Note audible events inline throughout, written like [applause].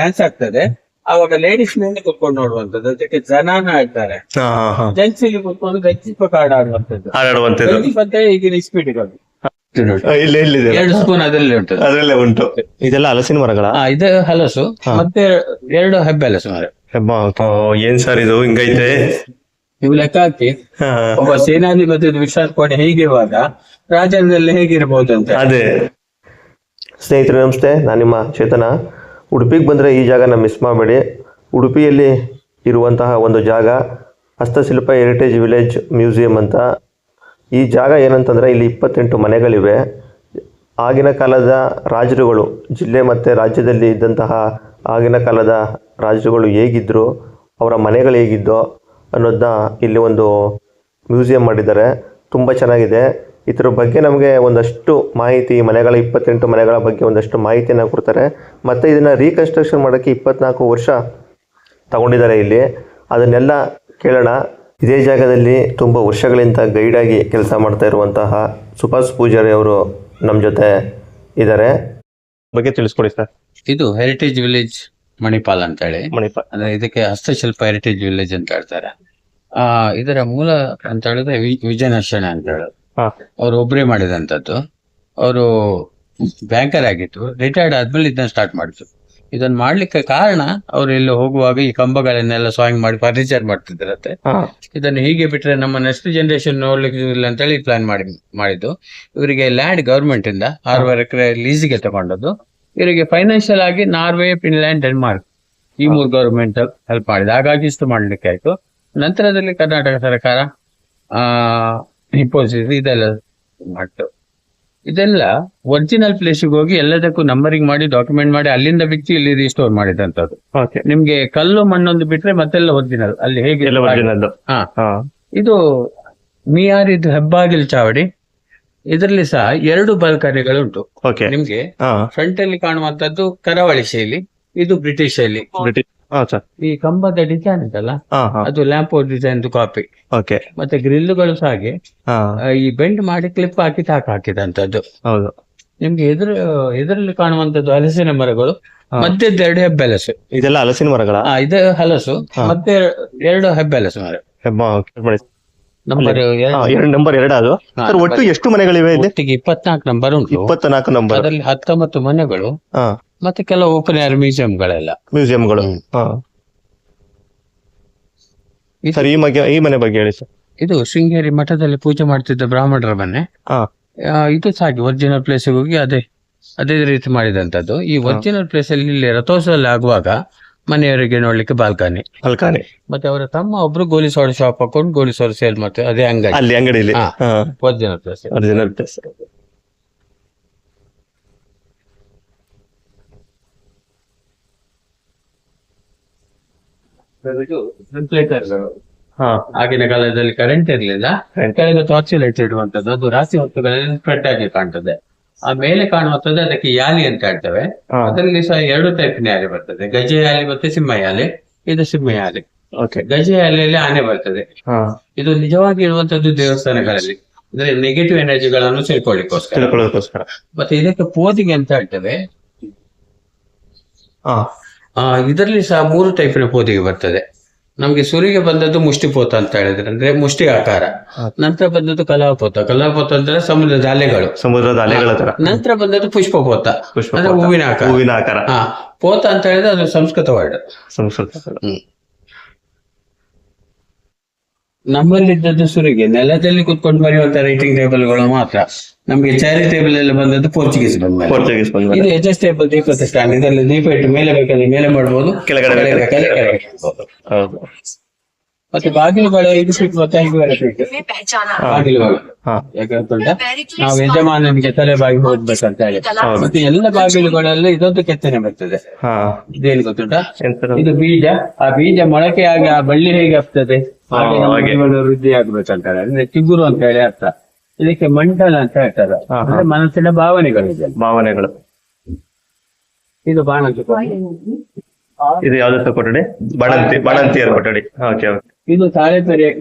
Dance ಆಗ್ತದೆ. ಅವಾಗ ladies ಮೇಲೆ ಕುತ್ಕೊಂಡು ನೋಡುವಂತದ್ದು ಅದಕ್ಕೆ ಜನಾನ ಆಡ್ತಾರೆ ಜೆಂಟ್ಸ್ ಇಲ್ಲಿ ಕುತ್ಕೊಂಡು ಗಂಜಿಪ್ಪ ಕಾರ್ಡ್ ಆಡುವಂತದ್ದು ಹಾರಾಡುವಂತದ್ದು ಗಂಜಿಪ್ ಅಂತ ಈಗಿನ ಸ್ಪೀಡ್ ಇರೋದು ಇಲ್ಲಿ ಎಲ್ಲಿದೆ ಎರಡು ಸ್ಪೂನ್ ಅದರಲ್ಲಿ ಉಂಟು. ಅದರಲ್ಲೇ ಉಂಟು. ಇದೆಲ್ಲ ಹಲಸಿನ ಮರಗಳ? ಇದು ಹಲಸು. ಮತ್ತೆ ಎರಡು ಹೆಬ್ಬೆ ಹಲಸು ಮಾರೆ. ಏನ್ ಸರ್ ಇದು? ಹಿಂಗೈತೆ? ನೀವು ಲೆಕ್ಕ ಹಾಕಿ. ಒಬ್ಬ ಸೇನಾಧಿಪತಿ ವಿಶ್ವಾಸ ಕೋಟೆ ಹೇಗಿರುವಾಗ ರಾಜ್ಯದಲ್ಲಿ ಹೇಗಿರಬಹುದು ಅಂತ. ಅದೇ. ಸ್ನೇಹಿತರೆ ನಮಸ್ತೆ. ನಾನು ನಿಮ್ಮ ಚೇತನ. ಉಡುಪಿಗೆ ಬಂದರೆ ಈ ಜಾಗನ ಮಿಸ್ ಮಾಡಬೇಡಿ. ಉಡುಪಿಯಲ್ಲಿ ಇರುವಂತಹ ಒಂದು ಜಾಗ ಹಸ್ತಶಿಲ್ಪ ಹೆರಿಟೇಜ್ ವಿಲೇಜ್ ಮ್ಯೂಸಿಯಂ ಅಂತ. ಈ ಜಾಗ ಏನಂತಂದರೆ ಇಲ್ಲಿ ಇಪ್ಪತ್ತೆಂಟು ಮನೆಗಳಿವೆ. ಆಗಿನ ಕಾಲದ ರಾಜರುಗಳು, ಜಿಲ್ಲೆ ಮತ್ತು ರಾಜ್ಯದಲ್ಲಿ ಇದ್ದಂತಹ ಆಗಿನ ಕಾಲದ ರಾಜರುಗಳು ಹೇಗಿದ್ದರು ಅವರ ಮನೆಗಳು ಹೇಗಿದ್ದೋ ಅನ್ನೋದನ್ನ ಇಲ್ಲಿ ಒಂದು ಮ್ಯೂಸಿಯಂ ಮಾಡಿದ್ದಾರೆ. ತುಂಬ ಚೆನ್ನಾಗಿದೆ. ಇದ್ರ ಬಗ್ಗೆ ನಮಗೆ ಒಂದಷ್ಟು ಮಾಹಿತಿ ಮನೆಗಳ ಇಪ್ಪತ್ತೆಂಟು ಮನೆಗಳ ಬಗ್ಗೆ ಒಂದಷ್ಟು ಮಾಹಿತಿಯನ್ನು ಕೊಡ್ತಾರೆ. ಮತ್ತು ಇದನ್ನು ರೀಕನ್ಸ್ಟ್ರಕ್ಷನ್ ಮಾಡೋಕ್ಕೆ ಇಪ್ಪತ್ನಾಲ್ಕು ವರ್ಷ ತಗೊಂಡಿದ್ದಾರೆ ಇಲ್ಲಿ. ಅದನ್ನೆಲ್ಲ ಕೇಳೋಣ. ಇದೇ ಜಾಗದಲ್ಲಿ ತುಂಬ ವರ್ಷಗಳಿಂದ ಗೈಡಾಗಿ ಕೆಲಸ ಮಾಡ್ತಾ ಇರುವಂತಹ ಸುಭಾಷ್ ಪೂಜಾರಿ ಅವರು ನಮ್ಮ ಜೊತೆ ಇದ್ದಾರೆ. ಬಗ್ಗೆ ತಿಳಿಸ್ಕೊಡಿ ಸರ್. ಇದು ಹೆರಿಟೇಜ್ ವಿಲೇಜ್ ಮಣಿಪಾಲ್ ಅಂತ ಹೇಳಿ ಮಣಿಪಾಲ್. ಅಂದ್ರೆ ಇದಕ್ಕೆ ಹಸ್ತಶಿಲ್ಪ ಹೆರಿಟೇಜ್ ವಿಲೇಜ್ ಅಂತ ಹೇಳ್ತಾರೆ. ಆ ಇದರ ಮೂಲ ಅಂತ ಹೇಳಿದ್ರೆ ವಿ- ವಿಜಯನರ್ಷಣೆ ಅಂತ ಹೇಳೋದು. ಅವ್ರು ಒಬ್ಬರೇ ಮಾಡಿದಂಥದ್ದು ಅವರು ಬ್ಯಾಂಕರ್ ಆಗಿತ್ತು ರಿಟೈರ್ಡ್ ಆದ್ಮೇಲೆ ಇದನ್ನ ಸ್ಟಾರ್ಟ್ ಮಾಡಿದ್ರು ಇದನ್ನ ಮಾಡ್ಲಿಕ್ಕೆ ಕಾರಣ ಅವ್ರು ಇಲ್ಲಿ ಹೋಗುವಾಗ ಈ ಕಂಬಗಳನ್ನೆಲ್ಲ ಸ್ವಾಯಿಂಗ್ ಮಾಡಿ ಫರ್ನಿಚರ್ ಮಾಡ್ತಿದ್ರಂತೆ. ಇದನ್ನ ಇದನ್ನು ಹೀಗೆ ಬಿಟ್ರೆ ನಮ್ಮ ನೆಕ್ಸ್ಟ್ ಜನರೇಷನ್ ನೋಡ್ಲಿಕ್ಕೆ ಇಲ್ಲ ಅಂತೇಳಿ ಪ್ಲಾನ್ ಮಾಡಿ ಮಾಡಿದ್ದು. ಇವರಿಗೆ ಲ್ಯಾಂಡ್ ಗವರ್ಮೆಂಟ್ ಇಂದ ಆರೂವರೆ ಎಕರೆ ಲೀಸಿಗೆ ತಗೊಂಡದ್ದು. ಇವರಿಗೆ ಫೈನಾನ್ಷಿಯಲ್ ಆಗಿ ನಾರ್ವೆ ಫಿನ್ಲ್ಯಾಂಡ್ ಡೆನ್ಮಾರ್ಕ್ ಈ ಮೂರು ಗವರ್ಮೆಂಟ್ ಹೆಲ್ಪ್ ಮಾಡಿದೆ ಹಾಗಾಗಿ ಇಷ್ಟು ಮಾಡ್ಲಿಕ್ಕೆ ಆಯ್ತು. ನಂತರದಲ್ಲಿ ಕರ್ನಾಟಕ ಸರ್ಕಾರ ಇಂಪೋಸಿಸ್ ಇದೆಲ್ಲ ಮಾಡ್ತು ಇದೆಲ್ಲ ಒರಿಜಿನಲ್ ಪ್ಲೇಸಿಗೆ ಹೋಗಿ ಎಲ್ಲದಕ್ಕೂ ನಂಬರಿಂಗ್ ಮಾಡಿ ಡಾಕ್ಯುಮೆಂಟ್ ಮಾಡಿ ಅಲ್ಲಿಂದ ಬಿಚ್ಚಿ ಇಲ್ಲಿ ರಿಸ್ಟೋರ್ ಮಾಡಿದಂತದ್ದು ನಿಮ್ಗೆ ಕಲ್ಲು ಮಣ್ಣೊಂದು ಬಿಟ್ರೆ ಮತ್ತೆಲ್ಲ ಒರಿಜಿನಲ್ ಅಲ್ಲಿ ಹೇಗೆ ಇದು ಮಿಯಾರಿದ್ ಹೆಬ್ಬಾಗಿಲ್ ಚಾವಡಿ. ಇದರಲ್ಲಿ ಸಹ ಎರಡು ಬಾಲ್ಕನಿಗಳು ಉಂಟು ನಿಮ್ಗೆ ಫ್ರಂಟ್ ಅಲ್ಲಿ ಕಾಣುವಂತದ್ದು ಕರಾವಳಿ ಶೈಲಿ ಇದು ಬ್ರಿಟಿಷ್ ಶೈಲಿ. ಬ್ರಿಟಿಷ್ ಹಾ ಸರ್. ಈ ಕಂಬದ ಡಿಸೈನ್ ಇದಲ್ಲ ಹಾ ಹಾ. ಅದು ಲ್ಯಾಂಪ್ ಡಿಸೈನ್ ಕಾಪಿ ಓಕೆ ಮತ್ತೆ ಗ್ರಿಲ್ಗಳು ಸಹ ಹಾಗೆ ಹಾ. ಆ, ಈ ಬೆಂಡ್ ಮಾಡಿ ಕ್ಲಿಪ್ ಹಾಕಿ ತಾಕ ಹಾಕಿದಂತದ್ದು. ಹೌದು. ನಿಮ್ಗೆ ಎದುರು ಎದುರಲ್ಲಿ ಕಾಣುವಂತದ್ದು ಹಲಸಿನ ಮರಗಳು ಮತ್ತೆ ಎರಡು ಹೆಬ್ಬೆಲಸು. ಇದೆಲ್ಲ ಹಲಸಿನ ಮರಗಳ? ಆ ಇದು ಹಲಸು ಮತ್ತೆ ಎರಡು ಹೆಬ್ಬೆಲಸು ಮರ ನಂಬರ್ ಎರಡು. ನಂಬರ್ ಎರಡು ಅದು. ಹಾ, ಸರ್ ಒಟ್ಟು ಎಷ್ಟು ಮನೆಗಳಿವೆ ಇಲ್ಲಿ? ಒಟ್ಟಿಗೆ ಇಪ್ಪತ್ನಾಲ್ಕು ನಂಬರ್ ಉಂಟು. ಇಪ್ಪತ್ನಾಲ್ಕು ನಂಬರ್ ಅದರಲ್ಲಿ ಹತ್ತೊಂಬತ್ತು ಮನೆಗಳು. ಹಾ. ಮತ್ತೆ ಕೆಲವು ಓಪನ್ ಏರ್ ಮ್ಯೂಸಿಯಂಗಳೆಲ್ಲ ಮ್ಯೂಸಿಯಂಗಳು ಹಾ. ಇದು- ಸರ್ ಈ ಬಗ್ಗೆ ಈ ಮನೆ ಬಗ್ಗೆ ಹೇಳಿ ಸರ್. ಇದು ಶೃಂಗೇರಿ ಮಠದಲ್ಲಿ ಪೂಜೆ ಮಾಡ್ತಿದ್ದ ಬ್ರಾಹ್ಮಣರ ಮನೆ. ಹಾ. ಆ, ಇದು ಸಾಕಿ ಒರಿಜಿನಲ್ ಪ್ಲೇಸ್ ಹೋಗಿ ಅದೇ ಅದೇ ರೀತಿ ಮಾಡಿದಂತದ್ದು. ಈ ಒರಿಜಿನಲ್ ಪ್ಲೇಸ್ ಅಲ್ಲಿ ಇಲ್ಲಿ ರಥೋತ್ಸವದಲ್ಲಿ ಆಗುವಾಗ ಮನೆಯವರಿಗೆ ನೋಡ್ಲಿಕ್ಕೆ ಬಾಲ್ಕನಿ. ಬಾಲ್ಕಾನಿ. ಮತ್ತೆ ಅವರ ತಮ್ಮ ಒಬ್ರು ಗೋಲಿ ಸೋಡ ಶಾಪ್ ಹಾಕೊಂಡು ಗೋಲಿ ಸೋಡ ಸೇಲ್ ಮಾಡ್ತಾರೆ ಅದೇ ಅಂಗಡಿ. ಅಲ್ಲಿ ಅಂಗಡಿಲಿ. ಹಾ. ಒರಿಜಿನಲ್ ಪ್ಲೇಸ್ ಒರಿಜಿನಲ್ ಆಗಿನ ಕಾಲದಲ್ಲಿ ಕರೆಂಟ್ ಇರಲಿಲ್ಲ. ಕೆಳಗೆ ಟಾರ್ಚ್ ಲೈಟ್ ಇಡುವಂತದ್ದು ಅದು ರಾಶಿ ಹೊತ್ತುಗಳಲ್ಲಿ ಸ್ಪ್ರೆಡ್ ಆಗಿ ಕಾಣ್ತದೆ. ಆ ಮೇಲೆ ಕಾಣುವಂತದ್ದು ಅದಕ್ಕೆ ಯಾಲಿ ಅಂತ ಹೇಳ್ತೇವೆ. ಅದರಲ್ಲಿ ಸಹ ಎರಡು ಟೈಪಿನ ಯಾಲಿ ಬರ್ತದೆ. ಗಜ ಯಾಲಿ ಮತ್ತೆ ಸಿಂಹ ಯಾಲಿ. ಇದು ಸಿಂಹ ಯಾಲಿ. ಓಕೆ ಗಜ ಯಾಲಿಯಲ್ಲಿ ಆನೆ ಬರ್ತದೆ. ಇದು ನಿಜವಾಗಿ ಇರುವಂತದ್ದು ದೇವಸ್ಥಾನಗಳಲ್ಲಿ. ಅಂದ್ರೆ ನೆಗೆಟಿವ್ ಎನರ್ಜಿಗಳನ್ನು ಸೇರ್ಕೊಳ್ಳಿಕ್ಕೋಸ್ಕರ ಮತ್ತೆ ಇದಕ್ಕೆ ಪೋದಿಗೆ ಅಂತ ಹೇಳ್ತೇವೆ. ಇದರಲ್ಲಿ ಸಹ ಮೂರು ಟೈಪಿನ ಪೋದಿಗೆ ಬರ್ತದೆ. ನಮ್ಗೆ ಸುರಿಗೆ ಬಂದದ್ದು ಮುಷ್ಟಿಪೋತ ಅಂತ ಹೇಳಿದ್ರೆ. ಅಂದ್ರೆ ಮುಷ್ಟಿ ಆಕಾರ. ನಂತರ ಬಂದದ್ದು ಕಲಾಪೋತ. ಕಲಾಪೋತ ಅಂದ್ರೆ ಸಮುದ್ರದ ಅಲೆಗಳು ಸಮುದ್ರದ ಅಲೆಗಳ ತರ ನಂತರ ಬಂದದ್ದು ಪುಷ್ಪಪೋತ. ಪುಷ್ಪ ಅಂದ್ರೆ ಹೂವಿನ ಆಕಾರ. ಹೂವಿನ ಆಕಾರ. ಹಾ. ಪೋತ ಅಂತ ಹೇಳಿದ್ರೆ ಅದು ಸಂಸ್ಕೃತ ವರ್ಡ್ ಸಂಸ್ಕೃತ ನಮ್ಮಲ್ಲಿದ್ದದ್ದು ಸುರಿಗೆ. ನೆಲದಲ್ಲಿ ಕುತ್ಕೊಂಡು ಬರೆಯುವಂತ ರೈಟಿಂಗ್ ಟೇಬಲ್ಗಳು ಮಾತ್ರ. ನಮಗೆ ಚಾರಿಟೇಬಲ್ ಎಲ್ಲ ಬಂದದ್ದು ಪೋರ್ಚುಗೀಸ್ ಬಂದ ಪೋರ್ಚುಗೀಸ್ ಬಂದ ಇದು ಅಡ್ಜಸ್ಟೇಬಲ್ ದೀಪ ಸ್ಟ್ಯಾಂಡ್ ಇದರಲ್ಲಿ ದೀಪ ಇಟ್ಟು ಮೇಲೆ ಬೇಕಾದ್ರೆ ಮೇಲೆ ಮಾಡಬಹುದು ಕೆಳಗಡೆ ಕೆಳಗಡೆ ಹೌದು. ಮತ್ತೆ ಬಾಗಿಲು ಐದು ಫೀಟ್ ಮತ್ತೆ ಐದು ಫೀಟ್ ಬಾಗಿಲು ಬಳ. ಯಾಕಂತಂದ್ರೆ ನಾವು ಯಜಮಾನನಿಗೆ ತಲೆ ಬಾಗಿ ಹೋಗ್ಬೇಕಂತ ಹೇಳಿ. ಮತ್ತೆ ಎಲ್ಲ ಬಾಗಿಲುಗಳಲ್ಲಿ ಇದೊಂದು ಕೆತ್ತನೆ ಬರ್ತದೆ. ಇದೇನು ಗೊತ್ತುಂಟಾ? ಇದು ಬೀಜ. ಆ ಬೀಜ ಮೊಳಕೆ ಆಗಿ ಆ ಬಳ್ಳಿ ಹೇಗೆ ಆಗ್ತದೆ? ಹಾಗೆ ವೃದ್ಧಿ ಆಗ್ಬೇಕಂತಾರೆ ಅಂದ್ರೆ ಚಿಗುರು ಅಂತ ಹೇಳಿ ಅರ್ಥ. ಇದಕ್ಕೆ ಮಂಡಲ ಅಂತ ಹೇಳ್ತಾರೆ. ಅಂದ್ರೆ ಮನಸ್ಸಿನ ಭಾವನೆಗಳಿದೆ ಭಾವನೆಗಳು. ಇದು ಬಾಣಂತಿ ಕೊಠಡಿ. ಇದು ಯಾವ್ದು ಕೊಠಡಿ? ಬಾಣಂತಿ ಬಾಣಂತಿಯರ ಕೊಠಡಿ. Okay okay. ಇದು ತಾಳೆಗರಿ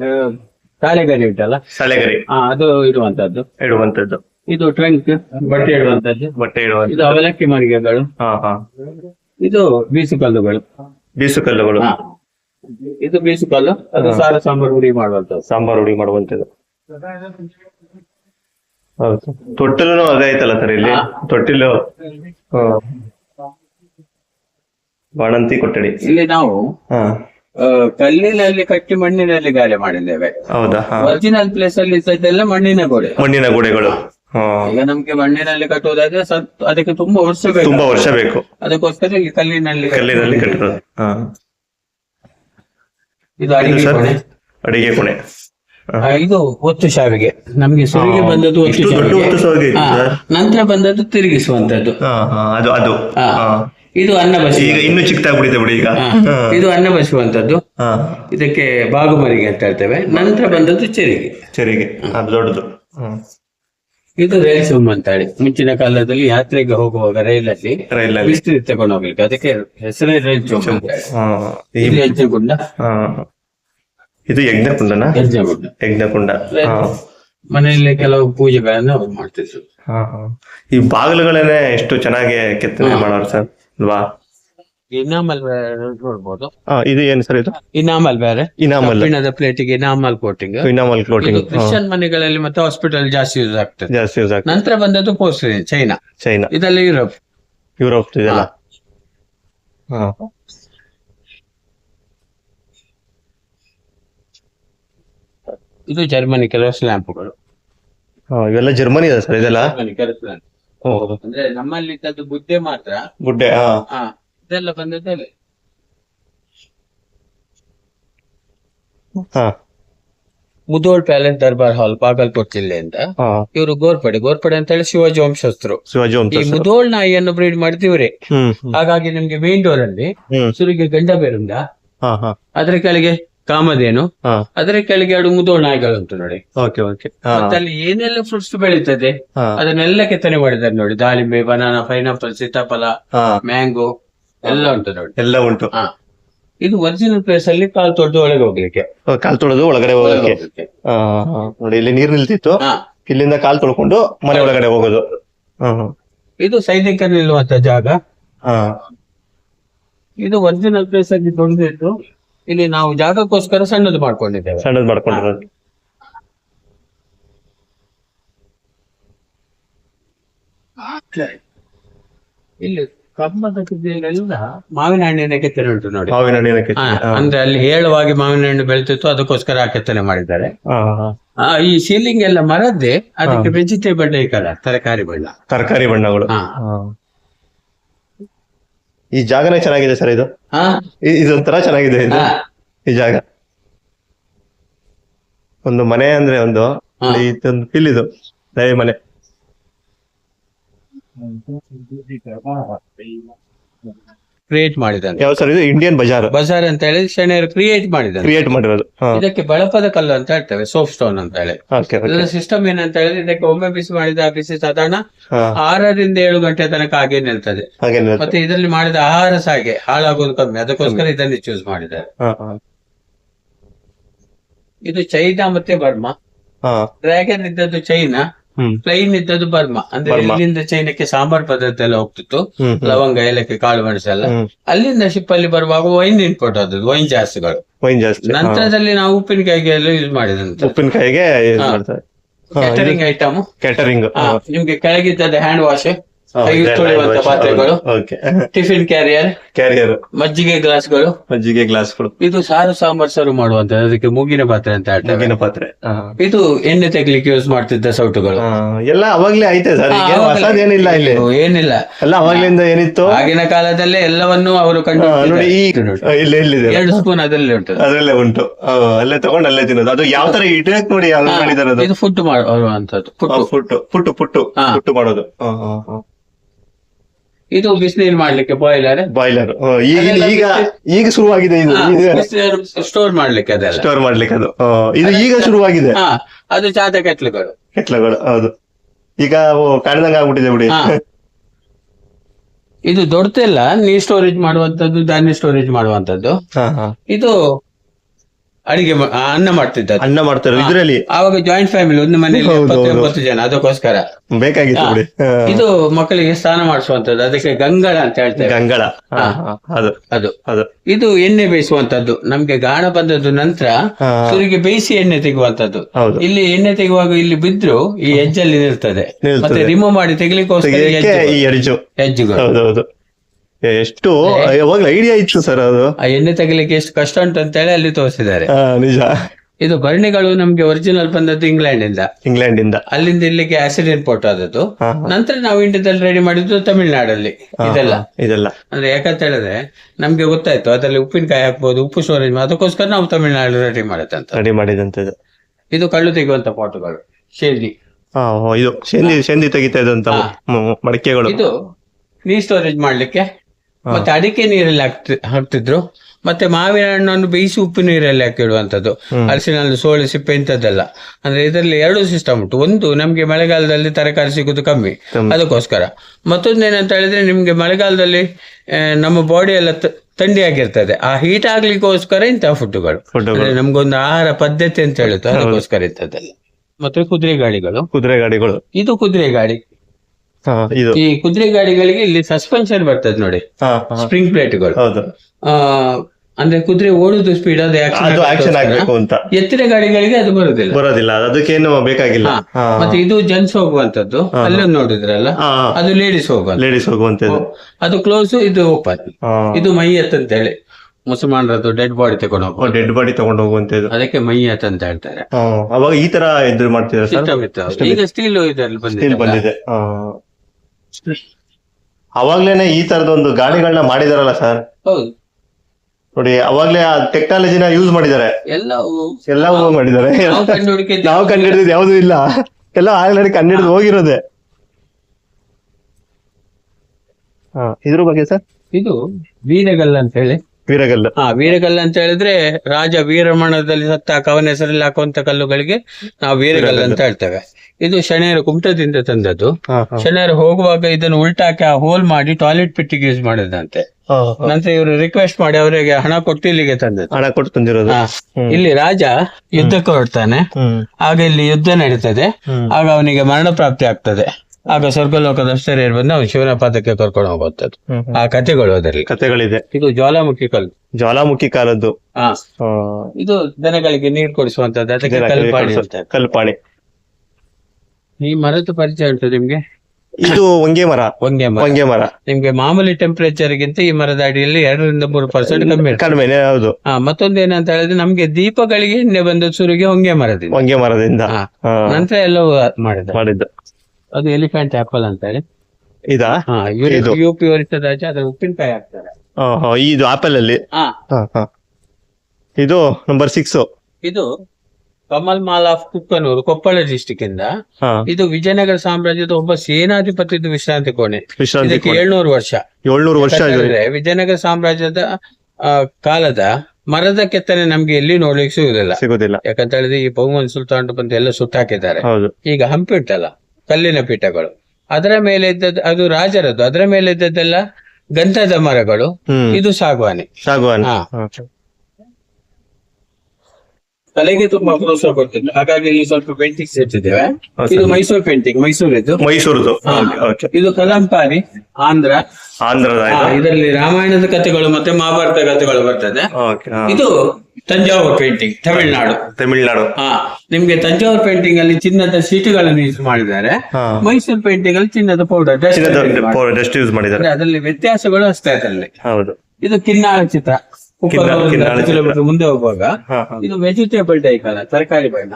ತಾಳೆಗರಿ ಉಂಟಲ್ಲ? ಸಳೆಗರಿ ಅದು ಇಡುವಂತದ್ದು. ಇಡುವಂತದ್ದು. ಇದು ಟ್ರಂಕ್ ಬಟ್ಟೆ ಇಡುವಂತದ್ದು. ಬಟ್ಟೆ ಇಡುವಂತ ಇದು ಅವಲಕ್ಕಿ ಹಾ ಇದು ಬೀಸುಕಲ್ಲುಗಳು. ಬೀಸುಕಲ್ಲುಗಳು. ಇದು ಬೀಸುಕಲ್ಲು ಅದು ಸಾರು ಸಾಂಬಾರು ಹುಡಿ ಮಾಡುವಂತದ್ದು. ಸಾಂಬಾರು ಹುಡಿ ಮಾಡುವಂತದ್ದು. ಹೌದು. ತೊಟ್ಟಿಲು ಅದೇ ಐತಲ್ಲ ಸರ್ ಇಲ್ಲಿ. ತೊಟ್ಟಿಲು. ಬಾಣಂತಿ ಕೊಠಡಿ. ಇಲ್ಲಿ ನಾವು ಹಾ. ಕಲ್ಲಿನಲ್ಲಿ ಕಟ್ಟಿ ಮಣ್ಣಿನಲ್ಲಿ ಗಾಳಿ ಮಾಡಿದ್ದೇವೆ. ಹೌದಾ? ಒರಿಜಿನಲ್ ಪ್ಲೇಸ್ ಅಲ್ಲಿ ಇದ್ದೆಲ್ಲ ಮಣ್ಣಿನ ಗೋಡೆ. ಮಣ್ಣಿನ ಗೋಡೆಗಳು. ಈಗ ನಮ್ಗೆ ಮಣ್ಣಿನಲ್ಲಿ ಕಟ್ಟುವುದಾದ್ರೆ ಅದಕ್ಕೆ ತುಂಬಾ ವರ್ಷ ಬೇಕು. ತುಂಬಾ ವರ್ಷ ಬೇಕು. ಅದಕ್ಕೋಸ್ಕರ ಇಲ್ಲಿ ಕಲ್ಲಿನಲ್ಲಿ ಕಲ್ಲಿನಲ್ಲಿ ಇದು ಇದು ಅಡಿಗೆ ಕೋಣೆ. ಅಡಿಗೆ ಕೋಣೆ. ಆ, ಇದು ಒತ್ತು ಶಾವಿಗೆ. ನಮಗೆ ಸುರಿಗೆ ಬಂದದ್ದು ಒತ್ತು ಇಷ್ಟು ದೊಡ್ಡ ಒತ್ತು ಶಾವಿಗೆ ನಂತರ ಬಂದದ್ದು ತಿರುಗಿಸುವಂತದ್ದು ಹಾ ಹಾ ಅದು ಅದು. ಹಾ. ಹಾ. ಇದು ಅನ್ನ ಈಗ ಇನ್ನು ಚಿಕ್ಕದಾಗ್ಬಿಟ್ಟಿದೆ ಬಿಡಿ ಈಗ. ಹಾ. ಇದು ಅನ್ನ ಬಸಿಯುವಂತದ್ದು ಹಾ. ಇದಕ್ಕೆ ಬಾಗುಮರಿಗೆ ಅಂತ ಹೇಳ್ತೇವೆ. ನಂತರ ಬಂದದ್ದು ಚೆರಿಗೆ. ಸರಿಗೆ ಅದು ದೊಡ್ಡದು. ಹ್ಮ್ ಇದು ರೈಲ್ ಸುಮ್ ಅಂತ ಹೇಳಿ ಮುಂಚಿನ ಕಾಲದಲ್ಲಿ ಯಾತ್ರೆಗೆ ಹೋಗುವಾಗ ರೈಲಲ್ಲಿ ರೈಲಲ್ಲಿ. ಬಿಸ್ತಿರಿ ತಗೊಂಡು ಹೋಗ್ಲಿಕ್ಕೆ ಅದಕ್ಕೆ ಹೆಸರೇ ರೈಲ್ ಸುಮ್ ಅಂತ ಹೇಳಿ. ಹಾ. ಈ ಇದು ಯಜ್ಞಗುಂಡ. ಹಾ. ಇದು ಯಜ್ಞ ಕುಂಡನ ಯಜ್ಞಕುಂಡ. ಕುಂಡ ಮನೆಯಲ್ಲಿ ಕೆಲವು ಪೂಜೆಗಳನ್ನ ಮಾಡ್ತಿದ್ರು. ಈ ಬಾಗಿಲುಗಳನ್ನೇ ಎಷ್ಟು ಚೆನ್ನಾಗಿ ಕೆತ್ತನೆ ಮಾಡೋರು ಸರ್ ಅಲ್ವಾ? ಇನಾಮಲ್ ನೋಡ್ಬೋದು. ಇದು ಏನು ಸರ್ ಇದು? ಇನಾಮಲ್ ಬೇರೆ ಇನಾಮಲ್ ಕಬ್ಬಿಣದ ಪ್ಲೇಟಿಗೆ enamel coating enamel coating Christian ಮನೆಗಳಲ್ಲಿ ಮತ್ತೆ ಹಾಸ್ಪಿಟಲ್ ಜಾಸ್ತಿ ಯೂಸ್ ಆಗ್ತದೆ. ಜಾಸ್ತಿ ಯೂಸ್ ಆಗ್ತದೆ. ನಂತರ ಬಂದದ್ದು ಪೋಸ್ಟ್ ಚೈನಾ. ಚೈನಾ. ಇದೆಲ್ಲ ಯುರೋಪ್ ಯುರೋಪ್ ಇದೆಲ್ಲ. ಇದು ಜರ್ಮನಿ ಕೆಲವು ಲ್ಯಾಂಪ್ಗಳು ಹಾ, ಇವೆಲ್ಲ ಜರ್ಮನಿ ಇದೆ ಸರ್ ಇದೆಲ್ಲ? ಜರ್ಮನಿ ಕೆಲವು ಅಂದ್ರೆ ನಮ್ಮಲ್ಲಿ ಇದ್ದದ್ದು ಬುದ್ಧೆ ಮಾತ್ರ. ಗುಡ್ಡೆ ಹಾ. ಹಾ ಇದೆಲ್ಲ ಬಂದದ್ದೇ ಹಾ. ಮುದೋಳ್ ಪ್ಯಾಲೇಸ್ ದರ್ಬಾರ್ ಹಾಲ್ ಬಾಗಲ್ಕೋಟ್ ಜಿಲ್ಲೆಯಿಂದ ಹಾ. ಇವರು ಗೋರ್ಪಡೆ ಗೋರ್ಪಡೆ ಅಂತ ಹೇಳಿ ಶಿವಾಜಿ ವಂಶಸ್ಥರು. ಶಿವಾಜಿ ಅಂತ ಈ ಮುದೋಳ್ ನಾಯಿಯನ್ನು ಬ್ರೀಡ್ ಮಾಡ್ತಿವ್ರಿ. ಹ್ಮ್ ಹ್ಮ್. ಹಾಗಾಗಿ ನಿಮ್ಗೆ ಮೇನ್ ಡೋರ್ ಅಲ್ಲಿ ಹ್ಮ್. ಸುರಿಗೆ ಗಂಡ ಬೇರುಂಡ ಹಾ ಹಾ. ಅದರ ಕೆಳಗೆ ಕಾಮಧೇನು. ಹಾ. ಅದರ ಕೆಳಗೆ ಎರಡು ಮುದೋಣಾಯಿಗಳುಂಟು ನಾಯಿಗಳು ಉಂಟು ನೋಡಿ. Okay okay. ಹಾ. ಮತ್ತೆ ಅಲ್ಲಿ ಏನೆಲ್ಲ ಫ್ರೂಟ್ಸ್ ಬೆಳೀತದೆ? ಹಾ. ಅದನ್ನೆಲ್ಲ ಕೆತ್ತನೆ ಮಾಡಿದ್ದಾರೆ ನೋಡಿ. ದಾಳಿಂಬೆ ಬನಾನಾ ಪೈನಾಪಲ್ ಸೀತಾಫಲ ಹಾ. ಮ್ಯಾಂಗೋ ಎಲ್ಲ ಉಂಟು ನೋಡಿ. ಎಲ್ಲ ಉಂಟು. ಹಾ. ಇದು ಒರಿಜಿನಲ್ ಪ್ಲೇಸ್ ಅಲ್ಲಿ ಕಾಲ್ ತೊಳೆದು ಒಳಗೆ ಹೋಗ್ಲಿಕ್ಕೆ. ಕಾಲ್ ತೊಳೆದು ಒಳಗಡೆ ಹೋಗಕ್ಕೆ. ಹೋಗ್ಲಿಕ್ಕೆ. ನೋಡಿ ಇಲ್ಲಿ ನೀರ್ ನಿಲ್ತಿತ್ತು. ಹಾ. ಇಲ್ಲಿಂದ ಕಾಲ್ ತೊಳ್ಕೊಂಡು ಮನೆ ಒಳಗಡೆ ಹೋಗೋದು. ಹಾ. ಇದು ಸೈನಿಕರು ನಿಲ್ಲುವಂತ ಜಾಗ. ಹಾ. ಇದು ಒರಿಜಿನಲ್ ಪ್ಲೇಸ್ ಆಗಿ ದೊಡ್ಡದಿತ್ತು ಇಲ್ಲಿ ನಾವು ಜಾಗಕ್ಕೋಸ್ಕರ ಸಣ್ಣದು ಮಾಡ್ಕೊಂಡಿದ್ದೇವೆ ಸಣ್ಣದು ಮಾಡ್ಕೊಂಡಿರೋದು ಇಲ್ಲಿ ಕಂಬದ ಕೃತಿಯಲ್ಲ ಮಾವಿನ ಹಣ್ಣಿನ ಕೆತ್ತನೆ ಉಂಟು ನೋಡಿ ಮಾವಿನ ಹಣ್ಣಿನ. ಹಾ. ಅಂದ್ರೆ ಅಲ್ಲಿ ಹೇಳುವಾಗಿ ಮಾವಿನ ಹಣ್ಣು ಬೆಳೆತಿತ್ತು ಅದಕ್ಕೋಸ್ಕರ ಆ ಕೆತ್ತನೆ ಮಾಡಿದ್ದಾರೆ. ಆ, ಈ ಸೀಲಿಂಗ್ ಎಲ್ಲ ಮರದ್ದೇ ಅದಕ್ಕೆ ವೆಜಿಟೇಬಲ್ ಡೇ ಕಲರ್ ತರಕಾರಿ ಬಣ್ಣ ತರಕಾರಿ ಬಣ್ಣಗಳು ಹಾ. ಹಾ. ಈ ಜಾಗನೇ ಚೆನ್ನಾಗಿದೆ ಸರ್ ಇದು. ಹಾ? ಇ- ಇದೊಂಥರ ಚೆನ್ನಾಗಿದೆ ಇದು. ಹಾ. ಈ ಜಾಗ. ಒಂದು ಮನೆ ಅಂದ್ರೆ ಒಂದು ಹಾ. ಇದೊಂದು ಫೀಲ್ ಇದು. ದಯ ಮನೆ. ಕ್ರಿಯೇಟ್ ಮಾಡಿದ್ದಾನೆ. ಯಾವ ಸರ್ ಇದು? ಇಂಡಿಯನ್ ಬಜಾರ್ ಬಜಾರ್ ಅಂತ ಹೇಳಿ ಶೆಣೆಯರು ಕ್ರಿಯೇಟ್ ಮಾಡಿದ್ದಾನೆ. ಕ್ರಿಯೇಟ್ ಮಾಡಿರೋದು. ಹಾ. ಇದಕ್ಕೆ ಬಳಪದ ಕಲ್ಲು ಅಂತ ಹೇಳ್ತೇವೆ ಸೋಪ್ ಸ್ಟೋನ್ ಅಂತ ಹೇಳಿ. Okay okay. ಇದರ ಸಿಸ್ಟಮ್ ಏನಂತ ಹೇಳಿದ್ರೆ ಇದಕ್ಕೆ ಒಮ್ಮೆ ಬಿಸಿ ಮಾಡಿದ ಬಿಸಿ ಸಾಧಾರಣ ಹಾ. ಆರರಿಂದ ಏಳು ಗಂಟೆ ತನಕ ಹಾಗೆ ನಿಲ್ತದೆ. ಮತ್ತೆ ಇದರಲ್ಲಿ ಮಾಡಿದ ಆಹಾರ ಸಹ ಹಾಗೆ ಹಾಳಾಗೋದು ಕಮ್ಮಿ. ಅದಕ್ಕೋಸ್ಕರ ಇದನ್ನು ಚೂಸ್ ಮಾಡಿದ್ದಾರೆ. ಹಾ ಹಾ. ಇದು ಚೈನಾ ಮತ್ತೆ ಬರ್ಮಾ. ಡ್ರ್ಯಾಗನ್ ಇದ್ದದ್ದು ಚೈನಾ. ಪ್ಲೈನ್ ಇದ್ದದ್ದು ಬರ್ಮಾ. ಅಂದ್ರೆ ಇಲ್ಲಿಂದ ಚೈನಕ್ಕೆ ಸಾಂಬಾರ್ ಪದಾರ್ಥ ಎಲ್ಲ ಹೋಗ್ತಿತ್ತು. ಲವಂಗ ಏಲಕ್ಕಿ ಕಾಳು ಮೆಣಸು ಎಲ್ಲ. ಅಲ್ಲಿಂದ ಶಿಪ್ ಅಲ್ಲಿ ಬರುವಾಗ ವೈನ್ ಇಂಪೋರ್ಟ್ ಆದದ್ದು ವೈನ್ ಜಾಸ್ತಿಗಳು. ವೈನ್ ಜಾಸ್ತಿ. ನಂತರದಲ್ಲಿ ನಾವು ಉಪ್ಪಿನಕಾಯಿಗೆ ಎಲ್ಲ ಯೂಸ್ ಮಾಡಿದಂತ ಉಪ್ಪಿನಕಾಯಿಗೆ ಕ್ಯಾಟರಿಂಗ್ ಐಟಮ್ ಕ್ಯಾಟರಿಂಗ್ ನಿಮ್ಗೆ ಕೆಳಗಿದ್ದದ್ದು ಹ್ಯಾಂಡ್ ವಾಶ್ ತೊಳೆಯುವಂತ ಪಾತ್ರೆಗಳು. ಓಕೆ. ಟಿಫಿನ್ ಕ್ಯಾರಿಯರ್ ಕ್ಯಾರಿಯರ್ ಮಜ್ಜಿಗೆ ಗ್ಲಾಸ್ಗಳು ಮಜ್ಜಿಗೆ ಗ್ಲಾಸ್ಗಳು ಇದು ಸಾರು ಸಾಂಬಾರ್ ಸರ್ವ್ ಮಾಡುವಂತ ಅದಕ್ಕೆ ಮೂಗಿನ ಪಾತ್ರೆ ಅಂತ ಮೂಗಿನ ಪಾತ್ರೆ. ಇದು ಎಣ್ಣೆ ತೆಗ್ಲಿಕ್ಕೆ ಯೂಸ್ ಮಾಡ್ತಿದ್ದ ಸೌಟುಗಳು. ಎಲ್ಲ ಅವಾಗ್ಲೇ ಐತೆ ಸರ್? ಈಗ ಹೊಸದೇನಿಲ್ಲ ಇಲ್ಲಿ. ಓ, ಏನಿಲ್ಲ. ಎಲ್ಲ ಅವಾಗ್ಲಿಂದ ಏನಿತ್ತು? ಆಗಿನ ಕಾಲದಲ್ಲೇ ಎಲ್ಲವನ್ನು ಅವರು ಕಂಡು ನೋಡಿ ಈ. ಇಲ್ಲಿ ಎರಡು ಸ್ಪೂನ್ ಅದರಲ್ಲಿ ಉಂಟು. ಅದರಲ್ಲೇ ಉಂಟು. ಆ, ಅಲ್ಲೇ ತಗೊಂಡು ಅಲ್ಲೇ ತಿನ್ನೋದು. ಅದು ಯಾವ ತರ ಇಡಕ್ ನೋಡಿ ಮಾಡಿದಾರೆ ಅದು. ಇದು ಫುಡ್ ಮಾಡುವಂತದ್ದು ಫುಡ್ ಫುಡ್ ಪುಟ್ಟು. ಪುಟ್ಟು ಪುಟ್ಟು ಹಾ. ಪುಟ್ಟು ಮಾಡೋದು. ಇದು ಬಿಸಿನೀರು ಮಾಡ್ಲಿಕ್ಕೆ ಬಾಯ್ಲರ್ ಬಾಯ್ಲರ್ ಈಗ ಈಗ ಈಗ ಶುರುವಾಗಿದೆ ಇದು. ಸ್ಟೋರ್ ಮಾಡ್ಲಿಕ್ಕೆ ಅದೇ ಸ್ಟೋರ್ ಮಾಡ್ಲಿಕ್ಕೆ ಅದು. ಇದು ಈಗ ಶುರುವಾಗಿದೆ. ಅದು ಚಾದ ಕೆಟ್ಲುಗಳು. ಕೆಟ್ಲಗಳು ಹೌದು. ಈಗ ಅವು ಕಾಣ್ದಂಗ ಆಗ್ಬಿಟ್ಟಿದೆ ಬಿಡಿ. ಇದು ದೊಡ್ಡದೆಲ್ಲ ನೀರ್ ಸ್ಟೋರೇಜ್ ಮಾಡುವಂತದ್ದು ಧಾನ್ಯ ಸ್ಟೋರೇಜ್ ಮಾಡುವಂತದ್ದು ಇದು ಅಡಿಗೆ ಮಾ- ಆ, ಅನ್ನ ಮಾಡ್ತಿದ್ದ ಅನ್ನ ಮಾಡ್ತಾರೆ. ಇದರಲ್ಲಿ ಅವಾಗ ಜಾಯಿಂಟ್ ಫ್ಯಾಮಿಲಿ ಒಂದು ಮನೆಯಲ್ಲಿ ಹೌದು, ಹೌದು. ಎಂಬತ್ತು ಜನ ಅದಕ್ಕೋಸ್ಕರ. ಬೇಕಾಗಿತ್ತು ಬಿಡಿ. ಹಾ. ಇದು ಮಕ್ಕಳಿಗೆ ಸ್ನಾನ ಮಾಡಿಸುವಂತದ್ದು ಅದಕ್ಕೆ ಗಂಗಳ ಅಂತ ಹೇಳ್ತೇವೆ. ಗಂಗಳ. ಹಾ, ಹಾ, ಅದು. ಅದು. ಅದು. ಇದು ಎಣ್ಣೆ ಬೇಯಿಸುವಂತದ್ದು ನಮ್ಗೆ ಗಾಣ ಬಂದದ್ದು ನಂತರ ಹಾ. ಸುರಿಗೆ ಬೇಯಿಸಿ ಎಣ್ಣೆ ತೆಗುವಂತದ್ದು ಹೌದು. ಇಲ್ಲಿ ಎಣ್ಣೆ ತೆಗುವಾಗ ಇಲ್ಲಿ ಬಿದ್ರು ಈ ಹೆಜ್ಜಲ್ಲಿ ನಿಲ್ತದೆ. ನಿಲ್ತದೆ. ಮತ್ತೆ ರಿಮೂವ್ ಮಾಡಿ ತೆಗಲಿಕ್ಕೋಸ್ಕರ ಈ ತೆಗಿಯಕ್ಕೆ ಹೌದೌದು ಎಷ್ಟು? ಯಾವಾಗ್ಲೂ ಐಡಿಯಾ ಇತ್ತು ಸರ್ ಅದು. ಆ ಎಣ್ಣೆ ತೆಗಿಲಿಕ್ಕೆ ಎಷ್ಟು ಕಷ್ಟ ಉಂಟು ಅಂತ ಹೇಳಿ ಅಲ್ಲಿ ತೋರಿಸಿದ್ದಾರೆ. ನಿಜ. ಇದು ಭರಣಿಗಳು ನಮ್ಗೆ ಒರಿಜಿನಲ್ ಬಂದದ್ದು ಇಂಗ್ಲೆಂಡ್ ಇಂದ ಇಂಗ್ಲೆಂಡ್ ಇಂದ ಅಲ್ಲಿಂದ ಇಲ್ಲಿಗೆ ಆಸಿಡ್ ಇಂಪೋರ್ಟ್ ಆದದ್ದು. ಹಾ, ನಂತರ ನಾವು ಇಂಡಿಯಾದಲ್ಲಿ ರೆಡಿ ಮಾಡಿದ್ದು ತಮಿಳ್ನಾಡಲ್ಲಿ. ಇದೆಲ್ಲ. ಇದೆಲ್ಲ. ಅಂದ್ರೆ ಯಾಕಂತ ಹೇಳಿದ್ರೆ ನಮ್ಗೆ ಗೊತ್ತಾಯ್ತು ಅದರಲ್ಲಿ ಉಪ್ಪಿನಕಾಯಿ ಹಾಕ್ಬೋದು ಉಪ್ಪು ಸ್ಟೋರೇಜ್ ಅದಕ್ಕೋಸ್ಕರ ನಾವು ತಮಿಳ್ನಾಡು ರೆಡಿ ಮಾಡತ್ತಂತ ರೆಡಿ ಮಾಡಿದಂತದ್ದು ಇದು ಕಳ್ಳು ತೆಗೆಯುವಂತ ಪಾಟುಗಳು ಶೇರ್ಡಿ ಇದು ಶೇಂದಿ ಶೇಂದಿ ತೆಗಿತಾ ಇದ್ದಂತ ಮಡಿಕೆಗಳು. ಇದು ನೀರ್ ಸ್ಟೋರೇಜ್ ಮಾಡ್ಲಿಕ್ಕೆ? ಮತ್ತೆ ಅಡಿಕೆ ನೀರಲ್ಲಿ ಹಾಕ್ತಿ ಹಾಕ್ತಿದ್ರು. ಮತ್ತೆ ಮಾವಿನ ಹಣ್ಣನ್ನು ಬೇಯಿಸಿ ಉಪ್ಪು ನೀರಲ್ಲಿ ಹಾಕಿಡುವಂಥದ್ದು ಹಲಸಿನ ಹಣ್ಣು ಸೋಳೆ ಸಿಪ್ಪೆ ಇಂಥದ್ದೆಲ್ಲ ಅಂದ್ರೆ ಇದರಲ್ಲಿ ಎರಡು ಸಿಸ್ಟಮ್ ಉಂಟು. ಒಂದು ನಮಗೆ ಮಳೆಗಾಲದಲ್ಲಿ ತರಕಾರಿ ಸಿಗೋದು ಕಮ್ಮಿ. ಅದಕ್ಕೋಸ್ಕರ. ಮತ್ತೊಂದು ಏನಂತ ಹೇಳಿದ್ರೆ ನಿಮ್ಗೆ ಮಳೆಗಾಲದಲ್ಲಿ ನಮ್ಮ ಬಾಡಿ ಎಲ್ಲ ತಂಡಿ ಥಂಡಿ ಆಗಿರ್ತದೆ. ಆ ಹೀಟ್ ಆಗ್ಲಿಕ್ಕೋಸ್ಕರ ಇಂತಹ ಫುಡ್ಗಳು ನಮ್ಗೊಂದು ಆಹಾರ ಪದ್ಧತಿ ಅಂತ ಹೇಳುತ್ತೆ ಅದಕ್ಕೋಸ್ಕರ ಇಂಥದ್ದೆಲ್ಲ. ಮತ್ತೆ ಕುದುರೆ ಗಾಡಿಗಳು ಕುದುರೆ ಗಾಡಿಗಳು ಇದು ಕುದುರೆ ಗಾಡಿ ಇದು. ಈ ಕುದುರೆ ಗಾಡಿಗಳಿಗೆ ಇಲ್ಲಿ ಸಸ್ಪೆನ್ಷನ್ ಬರ್ತದೆ ನೋಡಿ. ಸ್ಪ್ರಿಂಗ್ ಪ್ಲೇಟ್ಗಳು ಹೌದು. ಆ ಅಂದ್ರೆ ಕುದುರೆ ಓಡುದು ಸ್ಪೀಡ್ ಅದು ಅದು ಆಕ್ಷನ್ ಆಗ್ಬೇಕು ಅಂತ. ಎತ್ತಿನ ಗಾಡಿಗಳಿಗೆ ಅದು ಬರುದಿಲ್ಲ. ಬರೋದಿಲ್ಲ ಅದಕ್ಕೇನು ಬೇಕಾಗಿಲ್ಲ. ಮತ್ತೆ ಇದು ಜೆಂಟ್ಸ್ ಹೋಗುವಂತದ್ದು ಅಲ್ಲೊಂದು ನೋಡಿದ್ರಲ್ಲ? ಅದು ಲೇಡೀಸ್ ಹೋಗುವ ಲೇಡೀಸ್ ಹೋಗುವಂತದ್ದು ಅದು ಕ್ಲೋಸ್ ಇದು ಓಪನ್ ಇದು ಇದು ಮೈಯತ್ ಅಂತ ಹೇಳಿ. ಮುಸಲ್ಮಾನರದ್ದು ಡೆಡ್ ಬಾಡಿ ತಗೊಂಡು ಹೋಗುವ ಡೆಡ್ ಬಾಡಿ ತಗೊಂಡು ಹೋಗುವಂತದ್ದು ಅದಕ್ಕೆ ಮೈಯತ್ ಅಂತ ಹೇಳ್ತಾರೆ. ಅವಾಗ ಈ ತರ ಸಿಸ್ಟಮ್ ಇತ್ತು ಈಗ ಸ್ಟೀಲ್ ಇದ್ರಲ್ಲಿ ಬಂದಿದೆ. ಅವಾಗ್ಲೇನೆ ಈ ತರದ ಒಂದು ಗಾಡಿಗಳನ್ನ ಮಾಡಿದಾರಲ್ಲ ಸರ್ ಹೌದು. ನೋಡಿ ಅವಾಗ್ಲೇ ಆ ಟೆಕ್ನಾಲಜಿನ ಯೂಸ್ ಮಾಡಿದ್ದಾರೆ ಎಲ್ಲವೂ ಎಲ್ಲವೂ ಮಾಡಿದ್ದಾರೆ ನಾವು ಕಂಡು ಹುಡುಕಿದ್ದು ನಾವು [laughs] ಕಂಡಿಡಿದ್ ಯಾವ್ದು ಇಲ್ಲ. ಎಲ್ಲ ಆಲ್ರೆಡಿ ಕಂಡಿಡಿದು ಹೋಗಿರೋದೆ. ಹಾ ಇದ್ರ ಬಗ್ಗೆ ಸರ್ ಇದು ವೀರಗಲ್ ಅಂತ ಹೇಳಿ. ವೀರಗಲ್ಲ. ಹಾ ವೀರಗಲ್ಲ ಅಂತ ಹೇಳಿದ್ರೆ ರಾಜ ವೀರಮಣದಲ್ಲಿ ಸತ್ತ ಕವನ ಹೆಸರಲ್ಲಿ ಹಾಕುವಂತ ಕಲ್ಲುಗಳಿಗೆ ನಾವು ವೀರಗಲ್ಲ ಅಂತ ಹೇಳ್ತೇವೆ. ಇದು ಶನಿಯರ ಕುಮಟದಿಂದ ತಂದದ್ದು. ಶನಿಯರು ಹೋಗುವಾಗ ಇದನ್ನು ಉಲ್ಟಾಕಿ ಆ ಹೋಲ್ ಮಾಡಿ ಟಾಯ್ಲೆಟ್ ಪಿಟ್ಟಿಗೆ ಯೂಸ್ ಮಾಡಿದಂತೆ. ನಂತರ ಇವರು ರಿಕ್ವೆಸ್ಟ್ ಮಾಡಿ ಅವರಿಗೆ ಹಣ ಕೊಟ್ಟು ಇಲ್ಲಿಗೆ ತಂದದ್ದು. ಹಣ ಕೊಟ್ಟು ತಂದಿರೋದು. ಇಲ್ಲಿ ರಾಜ ಯುದ್ಧಕ್ಕೆ ಹೊರಡ್ತಾನೆ. ಆಗ ಇಲ್ಲಿ ಯುದ್ಧ ನಡೀತದೆ. ಆಗ ಅವನಿಗೆ ಮರಣ ಪ್ರಾಪ್ತಿ ಆಗ್ತದೆ. ಆಗ ಸ್ವರ್ಗಲೋಕ ದರ್ಶನ ಬಂದು ನಾವು ಶಿವನ ಪಾದಕ್ಕೆ ಕರ್ಕೊಂಡು ಹ್ಮ್. ಆ ಕಥೆಗಳು ಅದರಲ್ಲಿ. ಕಥೆಗಳಿದೆ. ಇದು ಜ್ವಾಲಾಮುಖಿ ಕಲ್ಲು ಜ್ವಾಲಾಮುಖಿ ಕಾಲದ್ದು. ಇದು ದನಗಳಿಗೆ ನೀರು ಕೊಡಿಸುವಂತದ್ದು ಅದಕ್ಕೆ ಕಲ್ಪಾಡಿ ಅಂತ ಕಲ್ಪಾಣಿ. ಈ ಮರದ ಪರಿಚಯ ಉಂಟು ನಿಮ್ಗೆ? ಇದು ಒಂಗೆ ಮರ. ಒಂಗೆ ಮರ. ಒಂಗೆ ಮರ. ನಿಮ್ಗೆ ಮಾಮೂಲಿ ಟೆಂಪರೇಚರ್ ಗಿಂತ ಈ ಮರದ ಅಡಿಯಲ್ಲಿ ಎರಡರಿಂದ ಮೂರು ಪರ್ಸೆಂಟ್ ಕಮ್ಮಿ ಕಡಿಮೆ ಹೌದು. ಹಾ ಮತ್ತೊಂದು ಏನಂತ ಹೇಳಿದ್ರೆ ನಮ್ಗೆ ದೀಪಗಳಿಗೆ ಹಿಂದೆ ಬಂದ ಸುರಿಗೆ ಹೊಂಗೆ ಮರದಿಂದ. ಹೊಂಗೆ ಮರದಿಂದ. ನಂತರ ಎಲ್ಲವೂ ಮಾಡಿದ್ದು. ಮಾಡಿದ್ದು. ಅದು ಎಲಿಫೆಂಟ್ ಆಪಲ್ ಅಂತಾರೆ ಹೇಳಿ. ಇದಾ? ಹಾ ಇದು. ಯು ಪಿ ಅದ್ರ ಉಪ್ಪಿನಕಾಯಿ ಹಾಕ್ತಾರೆ. ಹಾ, ಹಾ, ಇದು ಆಪಲ್ ಅಲ್ಲಿ ಹಾ. ಹಾ, ಹಾ. ಇದು ನಂಬರ್ ಸಿಕ್ಸ್ ಇದು ಕಮಲ್ ಮಾಲ್ ಆಫ್ ಕುಕ್ಕನೂರು ಕೊಪ್ಪಳ ಡಿಸ್ಟಿಕ್ ಇಂದ. ಇದು ವಿಜಯನಗರ ಸಾಮ್ರಾಜ್ಯದ ಒಬ್ಬ ಸೇನಾಧಿಪತಿದು ವಿಶ್ರಾಂತಿ ಕೋಣೆ. ವಿಶ್ರಾಂತಿ ಇದಕ್ಕೆ ಏಳ್ನೂರು ವರ್ಷ. ಏಳ್ನೂರು ವರ್ಷ ಯಾಕಂದ್ರೆ ವಿಜಯನಗರ ಸಾಮ್ರಾಜ್ಯದ ಆ, ಕಾಲದ ಮರದ ಕೆತ್ತನೆ ನಮ್ಗೆ ಎಲ್ಲಿ ನೋಡ್ಲಿಕ್ಕೆ ಸಿಗುದಿಲ್ಲ. ಸಿಗುದಿಲ್ಲ. ಯಾಕಂತ ಹೇಳಿದ್ರೆ ಈ ಬಹುಮನ್ ಸುಲ್ತಾನ್ ಬಂದು ಎಲ್ಲ ಸುಟ್ಟಾಕಿದ್ದಾರೆ. ಹೌದು. ಈಗ ಹಂಪಿ ಉಂಟಲ್ಲ? ಕಲ್ಲಿನ ಪೀಠಗಳು. ಅದರ ಮೇಲೆ ಇದ್ದದ್ದು ಅದು ರಾಜರದ್ದು. ಅದರ ಮೇಲೆ ಇದ್ದದ್ದೆಲ್ಲ ಗಂಧದ ಮರಗಳು. ಇದು ಸಾಗುವಾನಿ. ಸಾಗುವಾನಿ. ತಲೆಗೆ ತುಂಬಾ ಪ್ರೋತ್ಸಾಹ ಕೊಡ್ತಿದ್ರು. ಹಾಗಾಗಿ ಇಲ್ಲಿ ಸ್ವಲ್ಪ ಪೇಂಟಿಂಗ್ ಸೇರ್ತಿದ್ದೇವೆ ಇದು ಮೈಸೂರು ಪೇಂಟಿಂಗ್ ಮೈಸೂರಿದ್ದು. ಮೈಸೂರದ್ದು. ಇದು ಕಲಂಕಾರಿ ಆಂಧ್ರ. ಆಂಧ್ರದ ಇದರಲ್ಲಿ ರಾಮಾಯಣದ ಕಥೆಗಳು ಮತ್ತೆ ಮಹಾಭಾರತ ಕಥೆಗಳು ಬರ್ತದೆ. ಇದು ತಂಜಾವೂರು ಪೇಂಟಿಂಗ್ ತಮಿಳುನಾಡು ತಮಿಳ್ನಾಡು ಹಾ ನಿಮ್ಗೆ ತಂಜಾವೂರ್ ಪೇಂಟಿಂಗ್ ಅಲ್ಲಿ ಚಿನ್ನದ ಸೀಟುಗಳನ್ನು ಯೂಸ್ ಮಾಡಿದ್ದಾರೆ. ಮೈಸೂರು ಪೇಂಟಿಂಗ್ ಅಲ್ಲಿ ಚಿನ್ನದ ಪೌಡರ್ ಡಸ್ಟ್ ಯೂಸ್ ಮಾಡಿದ್ದಾರೆ. ಅದರಲ್ಲಿ ವ್ಯತ್ಯಾಸಗಳು ಅಷ್ಟೇ ಅದರಲ್ಲಿ. ಹೌದು. ಇದು ಕಿನ್ನಾಳ ಚಿತ್ರ. ಕಿಲೋಮೀಟರ್ ಮುಂದೆ ಹೋಗುವಾಗ ಇದು ವೆಜಿಟೇಬಲ್ ಟೈಕಲ್ ತರಕಾರಿ ಬಣ್ಣ.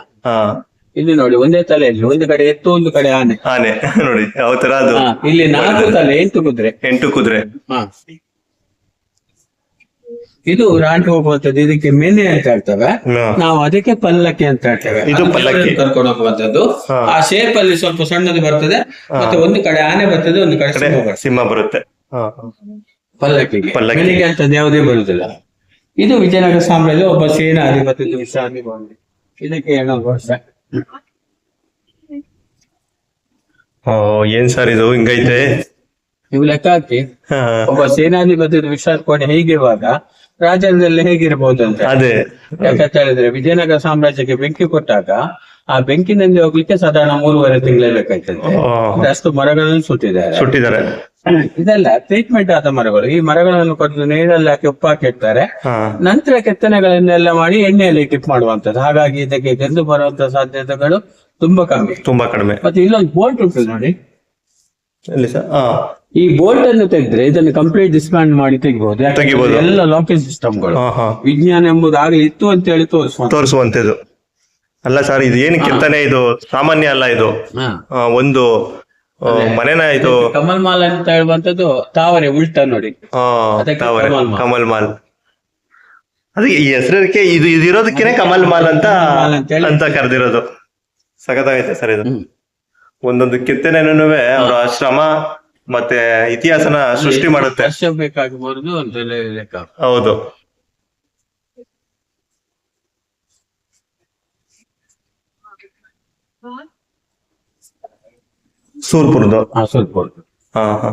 ಇಲ್ಲಿ ನೋಡಿ ಒಂದೇ ತಲೆಯಲ್ಲಿ ಒಂದು ಕಡೆ ಎತ್ತು ಒಂದು ಕಡೆ ಆನೆ. ಆನೆ. [laughs] ನೋಡಿ ಯಾವ ತರ ಅದು. ಇಲ್ಲಿ ನಾಲ್ಕು [laughs] ತಲೆ ಎಂಟು ಕುದುರೆ. ಎಂಟು ಕುದುರೆ. ಹಾ. ಇದು ರಾಂಟ್ ಹೋಗುವಂತದ್ದು ಇದಕ್ಕೆ ಮೆನೆ ಅಂತ ಹೇಳ್ತೇವೆ. ನಾವು ಅದಕ್ಕೆ ಪಲ್ಲಕ್ಕಿ ಅಂತ ಹೇಳ್ತೇವೆ. ಇದು ಪಲ್ಲಕ್ಕಿ. ಕರ್ಕೊಂಡು ಹೋಗುವಂತದ್ದು. ಆ ಶೇಪ್ ಅಲ್ಲಿ ಸ್ವಲ್ಪ ಸಣ್ಣದು ಬರ್ತದೆ ಮತ್ತೆ ಒಂದು ಕಡೆ ಆನೆ ಬರ್ತದೆ ಒಂದು ಕಡೆ ಸಿಂಹ ಬರುತ್ತೆ. ಪಲ್ಲಕ್ಕಿಗೆ. ಪಲ್ಲಕ್ಕಿ. ಮೆನೆಗೆ ಅಂತ ಯಾವುದೇ ಬರುದಿಲ್ಲ ಇದು ವಿಜಯನಗರ ಸಾಮ್ರಾಜ್ಯ ಒಬ್ಬ ಸೇನಾ ಅಧಿಪತಿ. ಇದಕ್ಕೆ ವರ್ಷ. ಏನ್ ಸರ್ ಇದು? ಹಿಂಗೈತೆ? ನೀವು ಲೆಕ್ಕ ಹಾಕಿ. ಒಬ್ಬ ಸೇನಾಧಿಪತಿ ವಿಶ್ವಾಸ ಕೋಣೆ ಹೇಗಿರುವಾಗ ರಾಜ್ಯದಲ್ಲಿ ಹೇಗಿರಬಹುದು ಅಂತ. ಅದೇ. ಯಾಕಂತ ಹೇಳಿದ್ರೆ ವಿಜಯನಗರ ಸಾಮ್ರಾಜ್ಯಕ್ಕೆ ಬೆಂಕಿ ಕೊಟ್ಟಾಗ ಆ ಬೆಂಕಿನಲ್ಲಿ ಹೋಗ್ಲಿಕ್ಕೆ ಸಾಧಾರಣ ಮೂರುವರೆ ತಿಂಗಳೇ ಬೇಕಾಯ್ತದೆ ಅಷ್ಟು ಮರಗಳನ್ನು ಸುಟ್ಟಿದ್ದಾರೆ. ಸುಟ್ಟಿದ್ದಾರೆ. ಇದೆಲ್ಲ ಟ್ರೀಟ್ಮೆಂಟ್ ಆದ ಮರಗಳು. ಈ ಮರಗಳನ್ನು ಕೊಟ್ಟು ನೀರಲ್ಲಿ ಹಾಕಿ ಉಪ್ಪು ಹಾಕಿ ಇಡ್ತಾರೆ. ಹಾ. ನಂತರ ಕೆತ್ತನೆಗಳನ್ನೆಲ್ಲ ಮಾಡಿ ಎಣ್ಣೆಯಲ್ಲಿ ಟಿಪ್ ಮಾಡುವಂತದ್ದು ಹಾಗಾಗಿ ಇದಕ್ಕೆ ಗೆದ್ದು ಬರುವಂತ ಸಾಧ್ಯತೆಗಳು ತುಂಬಾ ಕಮ್ಮಿ. ತುಂಬಾ ಕಡಿಮೆ. ಮತ್ತೆ ಇಲ್ಲೊಂದು ಬೋಲ್ಟ್ ಉಂಟು ನೋಡಿ. ಎಲ್ಲಿ ಸರ್? ಈ ಬೋಲ್ಟ್ ಅನ್ನು ತೆಗೆದ್ರೆ ಇದನ್ನು ಕಂಪ್ಲೀಟ್ ಡಿಸ್ಮ್ಯಾಂಡ್ ಮಾಡಿ ತೆಗಿಬಹುದು. ಎಲ್ಲ ಲಾಕಿಂಗ್ ಸಿಸ್ಟಮ್ಗಳು ಹಾ ಹಾ ವಿಜ್ಞಾನ ಎಂಬುದು ಆಗ್ಲಿ ಇತ್ತು ಅಂತ ಹೇಳಿ ತೋರಿಸುವಂತ ತೋರಿಸುವಂತದ್ದು ಅಲ್ಲ ಸರ್ ಇದು ಏನು ಕೆತ್ತನೆ ಇದು ಸಾಮಾನ್ಯ ಅಲ್ಲ ಇದು. ಆ, ಒಂದು ಆ, ಮನೆನ ಇದು ಕಮಲ್ ಮಾಲ್ ಅಂತ ಹೇಳುವಂತದ್ದು ತಾವರೆ ಉಲ್ಟ ನೋಡಿ. ಆ, ಅದಕ್ಕೆ ತಾವರೆ ಕಮಲ್ ಮಾಲ್. ಕಮಲ್ ಮಾಲ್ ಅದಕ್ಕೆ ಈ ಹೆಸರಕ್ಕೆ ಇದು ಇದಿರೋದಕ್ಕೆ ಕಮಲ್ ಮಾಲ್ ಅಂತ ಮಾಲ್ ಅಂತ ಹೇಳಿ. ಅಂತ ಕರೆದಿರೋದು. ಸಖತ್ತಾಗೈತೆ ಸರ್ ಇದು. ಹ್ಮ್. ಒಂದೊಂದು ಕೆತ್ತನೆ ಅವರ ಶ್ರಮ ಮತ್ತೆ ಇತಿಹಾಸನ ಸೃಷ್ಟಿ ಮಾಡುತ್ತೆ. ವರ್ಷ ಬೇಕಾಗಬಹುದು ಅಂತ ಲೆಕ್ಕ ಹೌದು. ಸೂರ್ಪುರದ. ಹಾ ಹಾ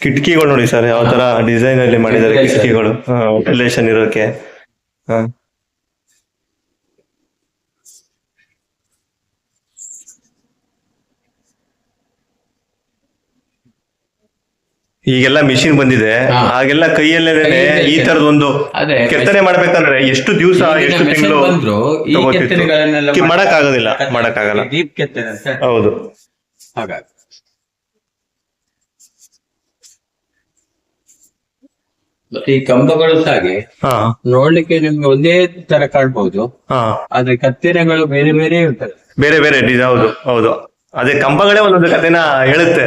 ಕಿಟಕಿಗಳು ನೋಡಿ ಸರ್ ಯಾವ ತರ ಡಿಸೈನ್ ಅಲ್ಲಿ ಮಾಡಿದ್ದಾರೆ ಕಿಟಕಿಗಳು. ವೆಂಟಿಲೇಷನ್ ಇರೋಕೆ. ಹಾ. ಈಗೆಲ್ಲ ಮಿಷಿನ್ ಬಂದಿದೆ. ಹಾಗೆಲ್ಲ ಕೈಯಲ್ಲೇ ಈ ತರದ ಒಂದು ಅದೇ ಕೆತ್ತನೆ ಮಾಡ್ಬೇಕಂದ್ರೆ ಎಷ್ಟು ದಿವಸ ಎಷ್ಟು ತಿಂಗಳು ಬಂದ್ರು ಈ ಕೆತ್ತನೆಗಳನ್ನೆಲ್ಲ ಮಾಡಕ್ ಆಗೋದಿಲ್ಲ ಮಾಡಕ್ ಆಗಲ್ಲ ಡೀಪ್ ಕೆತ್ತನೆ ಅಂತ? ಹೌದು. ಹಾಗಾಗಿ. ಮತ್ತೆ ಈ ಕಂಬಗಳು ಹಾಗೆ ಹಾ. ನೋಡ್ಲಿಕ್ಕೆ ನಿಮ್ಗೆ ಒಂದೇ ತರ ಕಾಣ್ಬಹುದು ಹಾ. ಆದ್ರೆ ಕತ್ತಿರಗಳು ಬೇರೆ ಬೇರೆ ಇರ್ತವೆ ಬೇರೆ ಬೇರೆ ಹೌದು ಹೌದು. ಅದೇ ಕಂಬಗಳೇ ಒಂದೊಂದು ಕಥೆನ ಹೇಳುತ್ತೆ.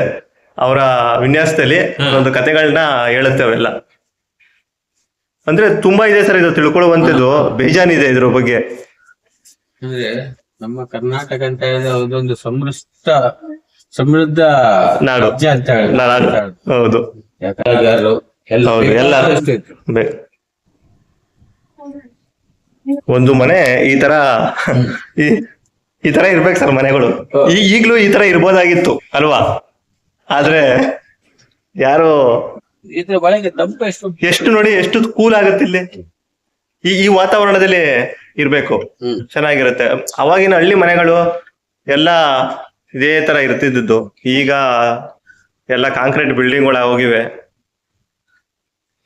ಅವರ ವಿನ್ಯಾಸದಲ್ಲಿ ಒಂದು ಕಥೆಗಳನ್ನ ಹೇಳುತ್ತೆ ಅವೆಲ್ಲ. ಅಂದ್ರೆ ತುಂಬಾ ಇದೆ ಸರ್ ಇದು ತಿಳ್ಕೊಳ್ಳುವಂತದ್ದು ಬೇಜಾನಿದೆ ಇದ್ರ ಬಗ್ಗೆ. ಅಂದ್ರೆ ನಮ್ಮ ಕರ್ನಾಟಕ ಅಂತ ಹೇಳಿದ್ರೆ ಅದೊಂದು ಸಮೃದ್ಧ ಸಮೃದ್ಧ ನಾಡು. ರಾಜ್ಯ ಅಂತ ಹೇಳಿದ್ರೆ ಹೌದು. ಯಾಕಂದ್ರೆ ಎಲ್ಲ ಹೌದು. ಎಲ್ಲ ಬೇಕಾದಷ್ಟು ಬೇ- ಒಂದು ಮನೆ ಈ ತರ ಈ ಈ ತರ ಇರ್ಬೇಕು ಸರ್ ಮನೆಗಳು. ಈ ಈಗ್ಲೂ ಈ ತರ ಇರ್ಬೋದಾಗಿತ್ತು ಅಲ್ವಾ? ಆದ್ರೆ ಯಾರು ಇದ್ರ ಒಳಗೆ ತಂಪು ಎಷ್ಟು ಎಷ್ಟು ನೋಡಿ ಎಷ್ಟು ಕೂಲ್ ಆಗುತ್ತೆ ಇಲ್ಲಿ. ಈ ಈ ವಾತಾವರಣದಲ್ಲಿ ಇರ್ಬೇಕು. ಚೆನ್ನಾಗಿರುತ್ತೆ. ಅವಾಗಿನ ಹಳ್ಳಿ ಮನೆಗಳು ಎಲ್ಲ ಇದೇ ತರ ಇರ್ತಿದ್ದು ಈಗ ಎಲ್ಲ ಕಾಂಕ್ರೀಟ್ ಬಿಲ್ಡಿಂಗ್ಗಳ ಹೋಗಿವೆ.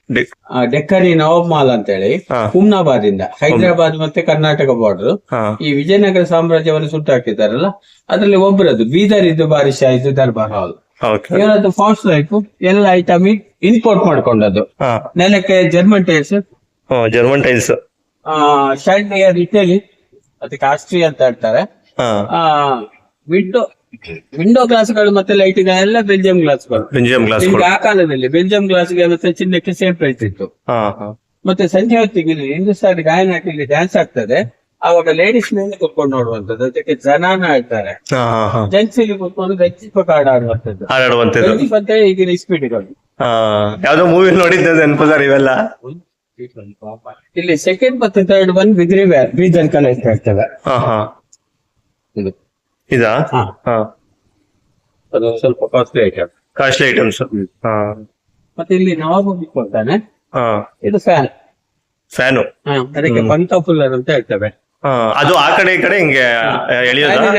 ಡಿ- ಆ, ಡೆಕ್ಕನಿ ನವಾಬ್ ಮಾಲ್ ಅಂತ ಹೇಳಿ ಹಾ. ಹುಮ್ನಾಬಾದ್ ಇಂದ ಹೈದರಾಬಾದ್ ಮತ್ತೆ ಕರ್ನಾಟಕ ಬಾರ್ಡರ್ ಹಾ. ಈ ವಿಜಯನಗರ ಸಾಮ್ರಾಜ್ಯವನ್ನು ಸುಟ್ಟಾಕಿದ್ದಾರಲ್ಲ ಅದ್ರಲ್ಲಿ ಒಬ್ಬರದು ಬೀದರ್ ಇದ್ದು ಬಾರಿಶಾ ಇದ್ದು ದರ್ಬಾರ್ ಹಾಲ್ ಇವರದ್ದು ಫಾಸ್ಟ್ ಲೈಫ್ ಎಲ್ಲ ಐಟಮ್ ಇಂಪೋರ್ಟ್ ಮಾಡ್ಕೊಂಡದ್ದು. ನೆಲಕ್ಕೆ ಜರ್ಮನ್ ಟೈಲ್ಸ್ ಜರ್ಮನ್ ಟೈಲ್ಸ್ ಶೈಲ್ಡಿಯರ್ ಇಟಲಿ ಅದಕ್ಕೆ ಆಸ್ಟ್ರಿ ಅಂತ ಹೇಳ್ತಾರೆ. ವಿಂಡೋ ವಿಂಡೋ ಗ್ಲಾಸ್ಗಳು ಮತ್ತೆ ಲೈಟ್ಗಳೆಲ್ಲ ಬೆಲ್ಜಿಯಂ ಗ್ಲಾಸ್ಗಳು ಬೆಂಜಿಯಂ ಗ್ಲಾಸ್ ಆ ಕಾಲದಲ್ಲಿ ಬೆಲ್ಜಿಯಂ ಗ್ಲಾಸ್ಗೆ ಮತ್ತೆ ಚಿನ್ನಕ್ಕೆ ಸೇಮ್ ಪ್ರೈಸ್ ಇತ್ತು. ಮತ್ತೆ ಸಂಜೆ ಹೊತ್ತಿಗೆ ಇಲ್ಲಿ ಹಿಂದೂಸ್ತಾನಿ ಗಾಯನ ಹಾಕಿ ಡ್ಯಾನ್ಸ್ ಆಗ್ತದೆ. ಆವಾಗ ಲೇಡೀಸ್ ಮೇಲೆ ಕುತ್ಕೊಂಡು ನೋಡುವಂತದ್ದು ಅದಕ್ಕೆ ಜನಾನ ಹೇಳ್ತಾರೆ. ಜೆಂಟ್ಸ್ ಇಲ್ಲಿ ಕುತ್ಕೊಂಡು ಗಜ್ಜಿಪ ಕಾರ್ಡ್ ಆಡುವಂತದ್ದು ಹಾಡಾಡುವಂತದ್ದು ಗಜ್ಜಿಪ್ ಅಂತ ಈಗಿನ ಸ್ಪೀಡ್ಗಳು. ಯಾವ್ದೋ ಮೂವಿ ನೋಡಿದ್ದೆ ನೆನಪು ಸರ್ ಇವೆಲ್ಲ. ಇಲ್ಲಿ ಸೆಕೆಂಡ್ ಮತ್ತೆ ಥರ್ಡ್ ಒನ್ ಬಿದ್ರಿ ಬೀದರ್ ಕಲೆ ಅಂತ ಹೇಳ್ತೇವೆ. ಇದು. ಅದು ಸ್ವಲ್ಪ ಕಾಸ್ಟ್ಲಿ ಐಟಮ್ ಕಾಸ್ಟ್ಲಿ ಐಟಮ್ಸ್ ಹಾ. ಮತ್ತೆ ಇಲ್ಲಿ ನವಾಬ್ ಕೊಡ್ತಾನೆ. ಹಾ. ಇದು ಫ್ಯಾನ್ ಫ್ಯಾನು ಅದಕ್ಕೆ ಪಂತ ಫುಲ್ಲರ್ ಅಂತ ಹೇಳ್ತೇವೆ. ಅದು ಆ ಕಡೆ ಈ ಕಡೆ ಹಿಂಗೆ ಎಳೆಯೋದು? ಫ್ಯಾನಿನ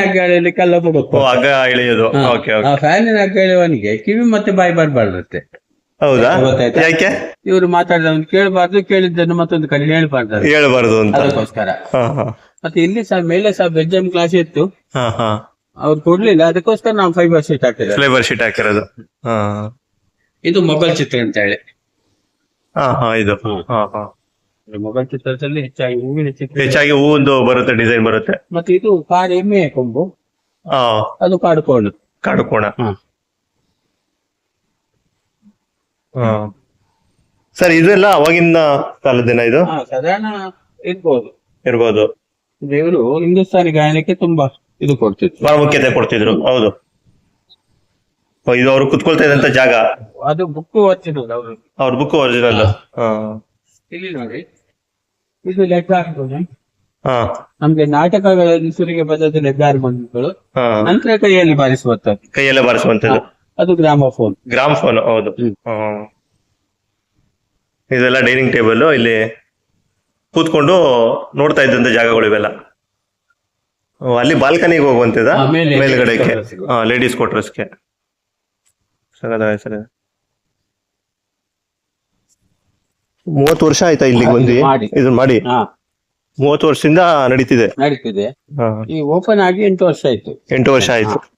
ಓ ಹಗ್ಗ ಎಳೆಯೋದು. ಓಕೆ ಆ ಓಕೆ. ಫ್ಯಾನಿನ ಗೆಳೆಯವನಿಗೆ ಕಿವಿ ಮತ್ತೆ ಬಾಯಿ ಬರಬಾರ್ದತ್ತೆ ಹೌದಾ? ಗೊತ್ತಾಯ್ತಾ? ಯಾಕೆ? ಇವರು ಮಾತಾಡಿದವನು ಕೇಳಬಾರ್ದು ಕೇಳಿದ್ದನ್ನು ಮತ್ತೊಂದು ಕಡೆ ಹೇಳಬಾರ್ದು ಹೇಳ್ಬಾರ್ದು ಅಂತ. ಅದಕ್ಕೋಸ್ಕರ. ಹಾ ಹಾ. ಮತ್ತೆ ಇಲ್ಲಿ ಸಹ ಮೇಲೆ ಸಹ ಬೆಲ್ಜಿಯಂ ಕ್ಲಾಸ್ ಇತ್ತು. ಹಾ ಹಾ. ಅವ್ರು ಕೊಡ್ಲಿಲ್ಲ ಅದಕ್ಕೋಸ್ಕರ ನಾವು ಫೈಬರ್ ಶೀಟ್ ಹಾಕ್ತೇವೆ ಫ್ಲೇವರ್ ಶೀಟ್ ಹಾಕಿರೋದು. ಹಾ. ಇದು ಮೊಬೈಲ್ ಚಿತ್ರ ಅಂತ ಹೇಳಿ ಹಾ ಹಾ ಇದು. ಹಾ ಹಾ. ಮೊಘಲ್ ಚಿತ್ರದಲ್ಲಿ ಹೆಚ್ಚಾಗಿ ಹೂವಿನ ಚಿತ್ರ ಹೆಚ್ಚಾಗಿ ಹೂವೊಂದು ಬರುತ್ತೆ ಡಿಸೈನ್ ಬರುತ್ತೆ. ಮತ್ತೆ ಇದು ಕಾಡು ಎಮ್ಮೆ ಕೊಂಬು. ಆ ಅದು ಕಾಡು ಕಾಡುಕೋಣ. ಕಾಡು ಕೋಣ ಹಾ. ಹಾ ಸರ್ ಇದೆಲ್ಲ ಅವಾಗಿನ ಕಾಲದ್ದೇನ ಇದು? ಹಾ ಸಾಧಾರಣ ಇರ್ಬೋದು. ಇರ್ಬೋದು. ದೇವರು ಹಿಂದೂಸ್ತಾನಿ ಗಾಯನಕ್ಕೆ ತುಂಬಾ ಇದು ಕೊಡ್ತಿದ್ರು. ಪ್ರಾಮುಖ್ಯತೆ ಕೊಡ್ತಿದ್ರು ಹೌದು. ಓ, ಇದು ಅವ್ರು ಕುತ್ಕೊಳ್ತಾ ಇದ್ದಂತ ಜಾಗ. ಅದು ಬುಕ್ ಓದ್ತಿರೋದು ಅವರು. ಅವ್ರ ಬುಕ್ ಒರಿಜಿನಲ್ ಇಲ್ಲಿ ನೋಡಿ. ಇದು ಹಾ. ನಮ್ಗೆ ನಾಟಕಗಳ ಹೆಸರಿಗೆ ಬಂದದ್ದು ಹಾ. ನಂತರ ಕೈಯಲ್ಲಿ ಬಾರಿಸುವಂತದ್ದು ಕೈಯಲ್ಲೇ ಬಾರಿಸುವಂತದ್ದು ಅದು ಗ್ರಾಮಫೋನ್. ಗ್ರಾಮ್ ಫೋನ್ ಹೌದು. ಇದೆಲ್ಲ ಡೈನಿಂಗ್ ಟೇಬಲ್ ಇಲ್ಲಿ ಕೂತ್ಕೊಂಡು ನೋಡ್ತಾ ಇದ್ದಂತ ಜಾಗಗಳು ಇವೆಲ್ಲ. ಅಲ್ಲಿ ಬಾಲ್ಕನಿಗೆ ಹೋಗುವಂತಿದ ಹಾ, ಮೇಲೆ ಮೇಲ್ಗಡೆಗೆ. ladies quarters ಗೆ. ಲೇಡೀಸ್ ಕ್ವಾರ್ಟರ್ಸ್ಗೆ ಸರಿ ಮೂವತ್ತು ವರ್ಷ ಆಯ್ತಾ ಇಲ್ಲಿಗೆ ಬಂದು ಮಾಡಿ. ಇದನ್ನ ಮಾಡಿ. ಹಾ. ಮೂವತ್ತು ವರ್ಷದಿಂದ ನಡೀತಿದೆ. ನಡೀತಿದೆ. ಹಾ. ಈ ಓಪನ್ ಆಗಿ ಎಂಟು ವರ್ಷ ಆಯ್ತು. ಎಂಟು ವರ್ಷ ಆಯ್ತು.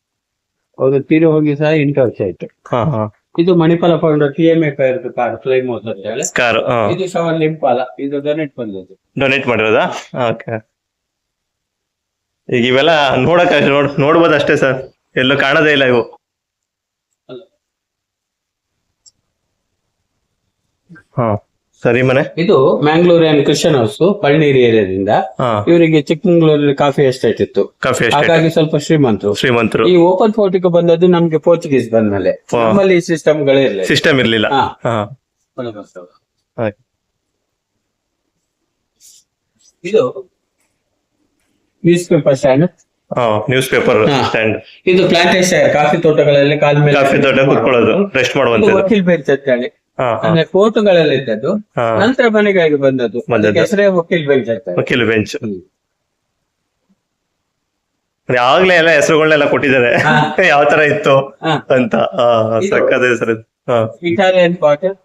ಅವರು ತೀರಿ ಹೋಗಿ ಸಹ ಎಂಟು ವರ್ಷ ಆಯ್ತು. ಹಾ ಹಾ. ಇದು Manipal founder T M A ಇರೋದು ಕಾರ್ ಫ್ಲೈಮೋಸ್ ಅಂತ ಹೇಳಿ. ಕಾರ್ ಇದು ಸಹ ಒಂದು ಇಂಪಾಲ ಇದು ಡೊನೇಟ್ ಬಂದದ್ದು. ಡೊನೇಟ್ ಮಾಡಿರೋದಾ? ಓಕೆ. ಈಗ ಇವೆಲ್ಲ ನೋಡಕ್ ನೋಡ್ ನೋಡ್ಬೋದು ಅಷ್ಟೇ ಸರ್. ಎಲ್ಲೂ ಕಾಣದೇ ಇಲ್ಲ ಇವು. ಹಾ. ಸರಿ ಮನೆ. ಇದು ಮ್ಯಾಂಗ್ಳೂರಿಯನ್ ಕ್ರಿಶ್ಚಿಯನ್ ಹೌಸ್ ಪಳ್ನೀರಿ ಏರಿಯಾದಿಂದ. ಇವರಿಗೆ ಚಿಕ್ಕಮಂಗ್ಳೂರಲ್ಲಿ ಕಾಫಿ ಎಸ್ಟೇಟ್ ಇತ್ತು. ಕಾಫಿ ಹಾಗಾಗಿ ಸ್ವಲ್ಪ ಶ್ರೀಮಂತರು. ಶ್ರೀಮಂತರು. ಈ ಓಪನ್ ಫೋರ್ಟಿಗೆ ಬಂದದ್ದು ನಮ್ಗೆ ಪೋರ್ಚುಗೀಸ್ ಬಂದ್ಮೇಲೆ. ನಮ್ಮಲ್ಲಿ ಸಿಸ್ಟಮ್ ಗಳೇ ಸಿಸ್ಟಮ್ ಇರ್ಲಿಲ್ಲ. ಇದು news paper stand news paper stand ಇದು ಪ್ಲಾಂಟೇಶನ್ ಕಾಫಿ ತೋಟಗಳಲ್ಲಿ ಕಾಲ್ ಮೇಲೆ ಕಾಫಿ ತೋಟ ಕುತ್ಕೊಳ್ಳೋದು ರೆಸ್ಟ್ ಮಾಡುವಂತ ವಕೀಲ್ ಅಂತ ಹೇಳಿ ಅಂದ್ರೆ ಕೋರ್ಟುಗಳಲ್ಲಿ ಇದ್ದದ್ದು ನಂತರ ಮನೆಗಾಗಿ ಬಂದದ್ದು. ಹೆಸರೇ ವಕೀಲ್ ಬೆಂಚ್ ವಕೀಲ್ ಬೆಂಚ್. ಆಗ್ಲೇ ಎಲ್ಲ ಹೆಸರುಗಳನ್ನೆಲ್ಲ ಕೊಟ್ಟಿದ್ದಾರೆ. ಹಾ. [laughs] ಯಾವ ತರ ಇತ್ತು ಹಾ. ಅಂತ. ಹಾ, ಇದು- ಸಕ್ಕದ ಹೆಸರು. ಇಟಾಲಿಯನ್ ಪಾಟ್